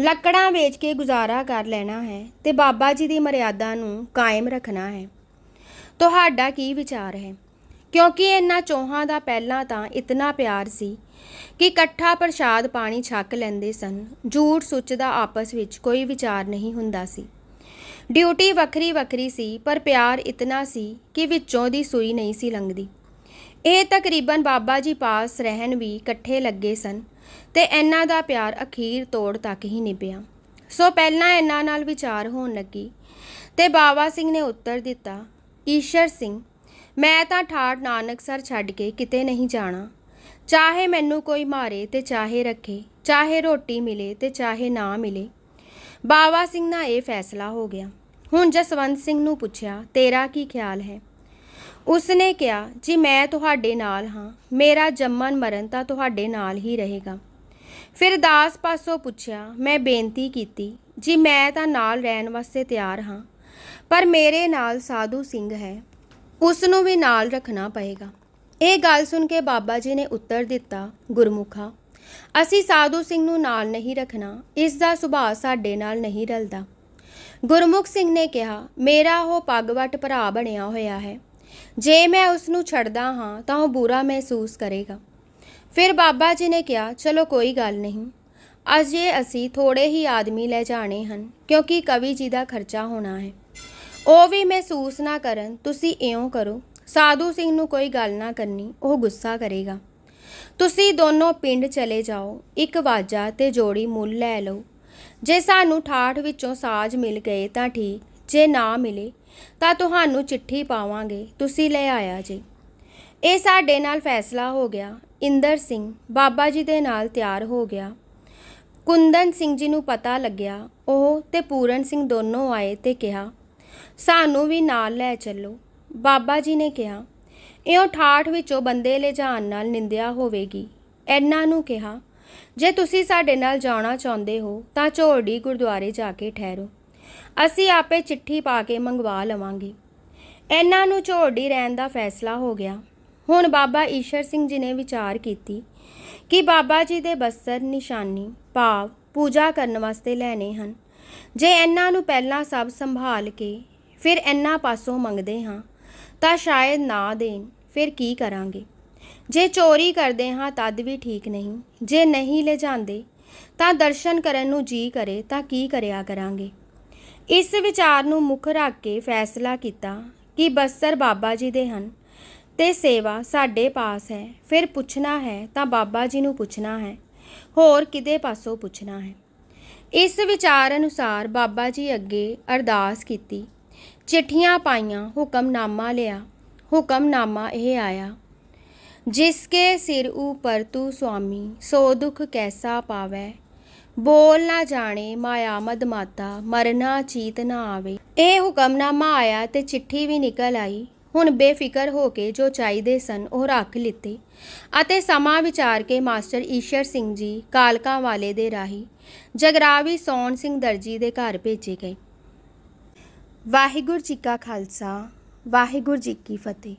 ਲੱਕੜਾਂ ਵੇਚ ਕੇ ਗੁਜ਼ਾਰਾ ਕਰ ਲੈਣਾ ਹੈ ਤੇ ਬਾਬਾ ਜੀ ਦੀ ਮਰਿਆਦਾ ਨੂੰ ਕਾਇਮ ਰੱਖਣਾ ਹੈ। ਤੁਹਾਡਾ ਕੀ ਵਿਚਾਰ ਹੈ? ਕਿਉਂਕਿ ਇਹਨਾਂ ਚੋਹਾਂ ਦਾ ਪਹਿਲਾਂ ਤਾਂ ਇਤਨਾ ਪਿਆਰ ਸੀ ਕਿ ਇਕੱਠਾ ਪ੍ਰਸ਼ਾਦ ਪਾਣੀ ਛਕ ਲੈਂਦੇ ਸਨ। ਝੂਠ ਸੁੱਚ ਦਾ ਆਪਸ ਵਿੱਚ ਕੋਈ ਵਿਚਾਰ ਨਹੀਂ ਹੁੰਦਾ ਸੀ। ਡਿਊਟੀ ਵੱਖਰੀ ਵੱਖਰੀ ਸੀ, ਪਰ ਪਿਆਰ ਇਤਨਾ ਸੀ ਕਿ ਵਿੱਚੋਂ ਦੀ ਸੂਈ ਨਹੀਂ ਸੀ ਲੰਘਦੀ। ਇਹ ਤਕਰੀਬਨ ਬਾਬਾ ਜੀ ਪਾਸ ਰਹਿਣ ਵੀ ਇਕੱਠੇ ਲੱਗੇ ਸਨ। ਤੇ ਇਹਨਾਂ ਦਾ ਪਿਆਰ ਅਖੀਰ ਤੋੜ ਤੱਕ ਹੀ ਨਿਭਿਆ। ਸੋ ਪਹਿਲਾਂ ਇਹਨਾਂ ਨਾਲ ਵਿਚਾਰ ਹੋਣ ਲੱਗੀ ਤੇ ਬਾਬਾ ਸਿੰਘ ਨੇ ਉੱਤਰ ਦਿੱਤਾ, ਈਸ਼ਰ ਸਿੰਘ, ਮੈਂ ਤਾਂ ਠਾੜ ਨਾਨਕਸਰ ਛੱਡ ਕੇ ਕਿਤੇ ਨਹੀਂ ਜਾਣਾ। ਚਾਹੇ ਮੈਨੂੰ ਕੋਈ ਮਾਰੇ ਤੇ ਚਾਹੇ ਰੱਖੇ, ਚਾਹੇ ਰੋਟੀ ਮਿਲੇ ਤੇ ਚਾਹੇ ਨਾ ਮਿਲੇ। ਬਾਬਾ ਸਿੰਘ ਦਾ ਇਹ ਫੈਸਲਾ ਹੋ ਗਿਆ। ਹੁਣ ਜਸਵੰਤ ਸਿੰਘ ਨੂੰ ਪੁੱਛਿਆ, ਤੇਰਾ ਕੀ ਖਿਆਲ ਹੈ? ਉਸਨੇ ਕਿਹਾ, ਜੀ, ਮੈਂ ਤੁਹਾਡੇ ਨਾਲ ਹਾਂ। ਮੇਰਾ ਜੰਮਨ ਮਰਨ ਤਾਂ ਤੁਹਾਡੇ ਨਾਲ ਹੀ ਰਹੇਗਾ। ਫਿਰ ਦਾਸ ਪਾਸੋਂ ਪੁੱਛਿਆ, ਮੈਂ ਬੇਨਤੀ ਕੀਤੀ, ਜੀ, ਮੈਂ ਤਾਂ ਨਾਲ ਰਹਿਣ ਵਾਸਤੇ ਤਿਆਰ ਹਾਂ, ਪਰ ਮੇਰੇ ਨਾਲ ਸਾਧੂ ਸਿੰਘ ਹੈ। ਉਸ ਨੂੰ ਵੀ ਨਾਲ ਰੱਖਣਾ ਪਏਗਾ। ਇਹ ਗੱਲ ਸੁਣ ਕੇ ਬਾਬਾ ਜੀ ਨੇ ਉੱਤਰ ਦਿੱਤਾ, ਗੁਰਮੁਖਾ, ਅਸੀਂ ਸਾਧੂ ਸਿੰਘ ਨੂੰ ਨਾਲ ਨਹੀਂ ਰੱਖਣਾ। ਇਸ ਦਾ ਸੁਭਾਅ ਸਾਡੇ ਨਾਲ ਨਹੀਂ ਰਲਦਾ। ਗੁਰਮੁਖ ਸਿੰਘ ਨੇ ਕਿਹਾ, ਮੇਰਾ ਉਹ ਪੱਗਵਟ ਭਰਾ ਬਣਿਆ ਹੋਇਆ ਹੈ। ਜੇ ਮੈਂ ਉਸ ਨੂੰ ਛੱਡਦਾ ਹਾਂ ਤਾਂ ਉਹ ਬੁਰਾ ਮਹਿਸੂਸ ਕਰੇਗਾ। ਫਿਰ ਬਾਬਾ ਜੀ ਨੇ ਕਿਹਾ, ਚਲੋ ਕੋਈ ਗੱਲ ਨਹੀਂ। ਅਜੇ ਅਸੀਂ ਥੋੜੇ ਹੀ ਆਦਮੀ ਲੈ ਜਾਣੇ ਹਨ, ਕਿਉਂਕਿ ਕਵੀ ਜੀ ਦਾ ਖਰਚਾ ਹੋਣਾ ਹੈ। ਉਹ ਵੀ ਮਹਿਸੂਸ ਨਾ ਕਰਨ, ਤੁਸੀਂ ਇਉਂ ਕਰੋ। ਸਾਧੂ ਸਿੰਘ ਨੂੰ ਕੋਈ ਗੱਲ ਨਾ ਕਰਨੀ, ਉਹ ਗੁੱਸਾ ਕਰੇਗਾ। ਤੁਸੀਂ ਦੋਨੋਂ ਪਿੰਡ ਚਲੇ ਜਾਓ, ਇੱਕ ਵਾਜਾ ਤੇ ਜੋੜੀ ਮੁੱਲ ਲੈ ਲਓ। ਜੇ ਸਾਨੂੰ ਠਾਠ ਵਿੱਚੋਂ ਸਾਜ ਮਿਲ ਗਏ ਤਾਂ ਠੀਕ, ਜੇ ਨਾ ਮਿਲੇ ਤਾਂ ਤੁਹਾਨੂੰ ਚਿੱਠੀ ਪਾਵਾਂਗੇ। ਤੁਸੀਂ ਲੈ ਆਇਆ ਜੀ। ਇਹ ਸਾਡੇ ਨਾਲ ਫੈਸਲਾ ਹੋ ਗਿਆ। ਇੰਦਰ ਸਿੰਘ ਬਾਬਾ ਜੀ ਦੇ ਨਾਲ ਤਿਆਰ ਹੋ ਗਿਆ। ਕੁੰਦਨ ਸਿੰਘ ਜੀ ਨੂੰ ਪਤਾ ਲੱਗਿਆ। ਉਹ ਤੇ ਪੂਰਨ ਸਿੰਘ ਦੋਨੋਂ ਆਏ ਤੇ ਕਿਹਾ, ਸਾਨੂੰ ਵੀ ਨਾਲ ਲੈ ਚੱਲੋ। ਬਾਬਾ ਜੀ ਨੇ ਕਿਹਾ, ਇਉਂ ਠਾਠ ਵਿੱਚੋਂ ਬੰਦੇ ਲਿਜਾਣ ਨਾਲ ਨਿੰਦਿਆ ਹੋਵੇਗੀ। ਇਹਨਾਂ ਨੂੰ ਕਿਹਾ, ਜੇ ਤੁਸੀਂ ਸਾਡੇ ਨਾਲ ਜਾਣਾ ਚਾਹੁੰਦੇ ਹੋ, ਤਾਂ ਝੋੜੀ ਗੁਰਦੁਆਰੇ ਜਾ ਕੇ ਠਹਿਰੋ। ਅਸੀਂ ਆਪੇ ਚਿੱਠੀ ਪਾ ਕੇ ਮੰਗਵਾ ਲਵਾਂਗੇ। ਇਹਨਾਂ ਨੂੰ ਝੋੜੀ ਰਹਿਣ ਦਾ ਫੈਸਲਾ ਹੋ ਗਿਆ। ਹੁਣ ਬਾਬਾ ਈਸ਼ਰ ਸਿੰਘ ਜੀ ਨੇ ਵਿਚਾਰ ਕੀਤੀ ਕਿ ਬਾਬਾ ਜੀ ਦੇ ਬਸਤਰ ਨਿਸ਼ਾਨੀ, ਭਾਵ ਪੂਜਾ ਕਰਨ ਵਾਸਤੇ ਲੈਣੇ ਹਨ। ਜੇ ਇਹਨਾਂ ਨੂੰ ਪਹਿਲਾਂ ਸਭ ਸੰਭਾਲ ਕੇ ਫਿਰ ਇਹਨਾਂ ਪਾਸੋਂ ਮੰਗਦੇ ਹਾਂ, ਤਾਂ ਸ਼ਾਇਦ ਨਾ ਦੇਣ, ਫਿਰ ਕੀ ਕਰਾਂਗੇ? ਜੇ ਚੋਰੀ ਕਰਦੇ ਹਾਂ, ਤਦ ਵੀ ਠੀਕ ਨਹੀਂ। ਜੇ ਨਹੀਂ ਲੈ ਜਾਂਦੇ ਤਾਂ ਦਰਸ਼ਨ ਕਰਨ ਨੂੰ ਜੀ ਕਰੇ, ਤਾਂ ਕੀ ਕਰਿਆ ਕਰਾਂਗੇ? ਇਸ ਵਿਚਾਰ ਨੂੰ ਮੁੱਖ ਰੱਖ ਕੇ ਫੈਸਲਾ ਕੀਤਾ ਕਿ ਬਸਰ ਬਾਬਾ ਜੀ ਦੇ ਹਨ ਤੇ ਸੇਵਾ ਸਾਡੇ ਪਾਸ ਹੈ, ਫਿਰ ਪੁੱਛਣਾ ਹੈ ਤਾਂ ਬਾਬਾ ਜੀ ਨੂੰ ਪੁੱਛਣਾ ਹੈ, ਹੋਰ ਕਿਦੇ ਪਾਸੋਂ ਪੁੱਛਣਾ ਹੈ। ਇਸ ਵਿਚਾਰ ਅਨੁਸਾਰ ਬਾਬਾ ਜੀ ਅੱਗੇ ਅਰਦਾਸ ਕੀਤੀ, ਚਿੱਠੀਆਂ ਪਾਈਆਂ, ਹੁਕਮਨਾਮਾ ਲਿਆ, ਹੁਕਮਨਾਮਾ ਇਹ ਆਇਆ, ਜਿਸ ਕੇ ਸਿਰ ਉਪਰ ਤੂ ਸੁਆਮੀ ਸੋ ਦੁਖ ਕੈਸਾ ਪਾਵੈ ਬੋਲ ਨਾ ਜਾਣੇ ਮਾਇਆ ਮਦ ਮਾਤਾ, ਮਰਨਾ ਚੀਤ ਨਾ ਆਵੇ। ਇਹ ਹੁਕਮਨਾਮਾ ਆਇਆ ਤੇ ਚਿੱਠੀ ਵੀ ਨਿਕਲ ਆਈ। ਹੁਣ ਬੇਫਿਕਰ ਹੋ ਕੇ ਜੋ ਚਾਹੀਦੇ ਸਨ ਉਹ ਰੱਖ ਲਿੱਤੇ। ਅਤੇ ਸਮਾਂ ਵਿਚਾਰ ਕੇ ਮਾਸਟਰ ਈਸ਼ਰ ਸਿੰਘ ਜੀ ਕਾਲਕਾਂ ਵਾਲੇ ਦੇ ਰਾਹੀ ਜਗਰਾਵੀ ਸੌਣ ਸਿੰਘ ਦਰਜੀ ਦੇ ਘਰ ਭੇਜੇ ਗਏ। ਵਾਹਿਗੁਰੂ ਜੀ ਕਾ ਖਾਲਸਾ, ਵਾਹਿਗੁਰੂ ਜੀ ਕੀ ਫਤਿਹ।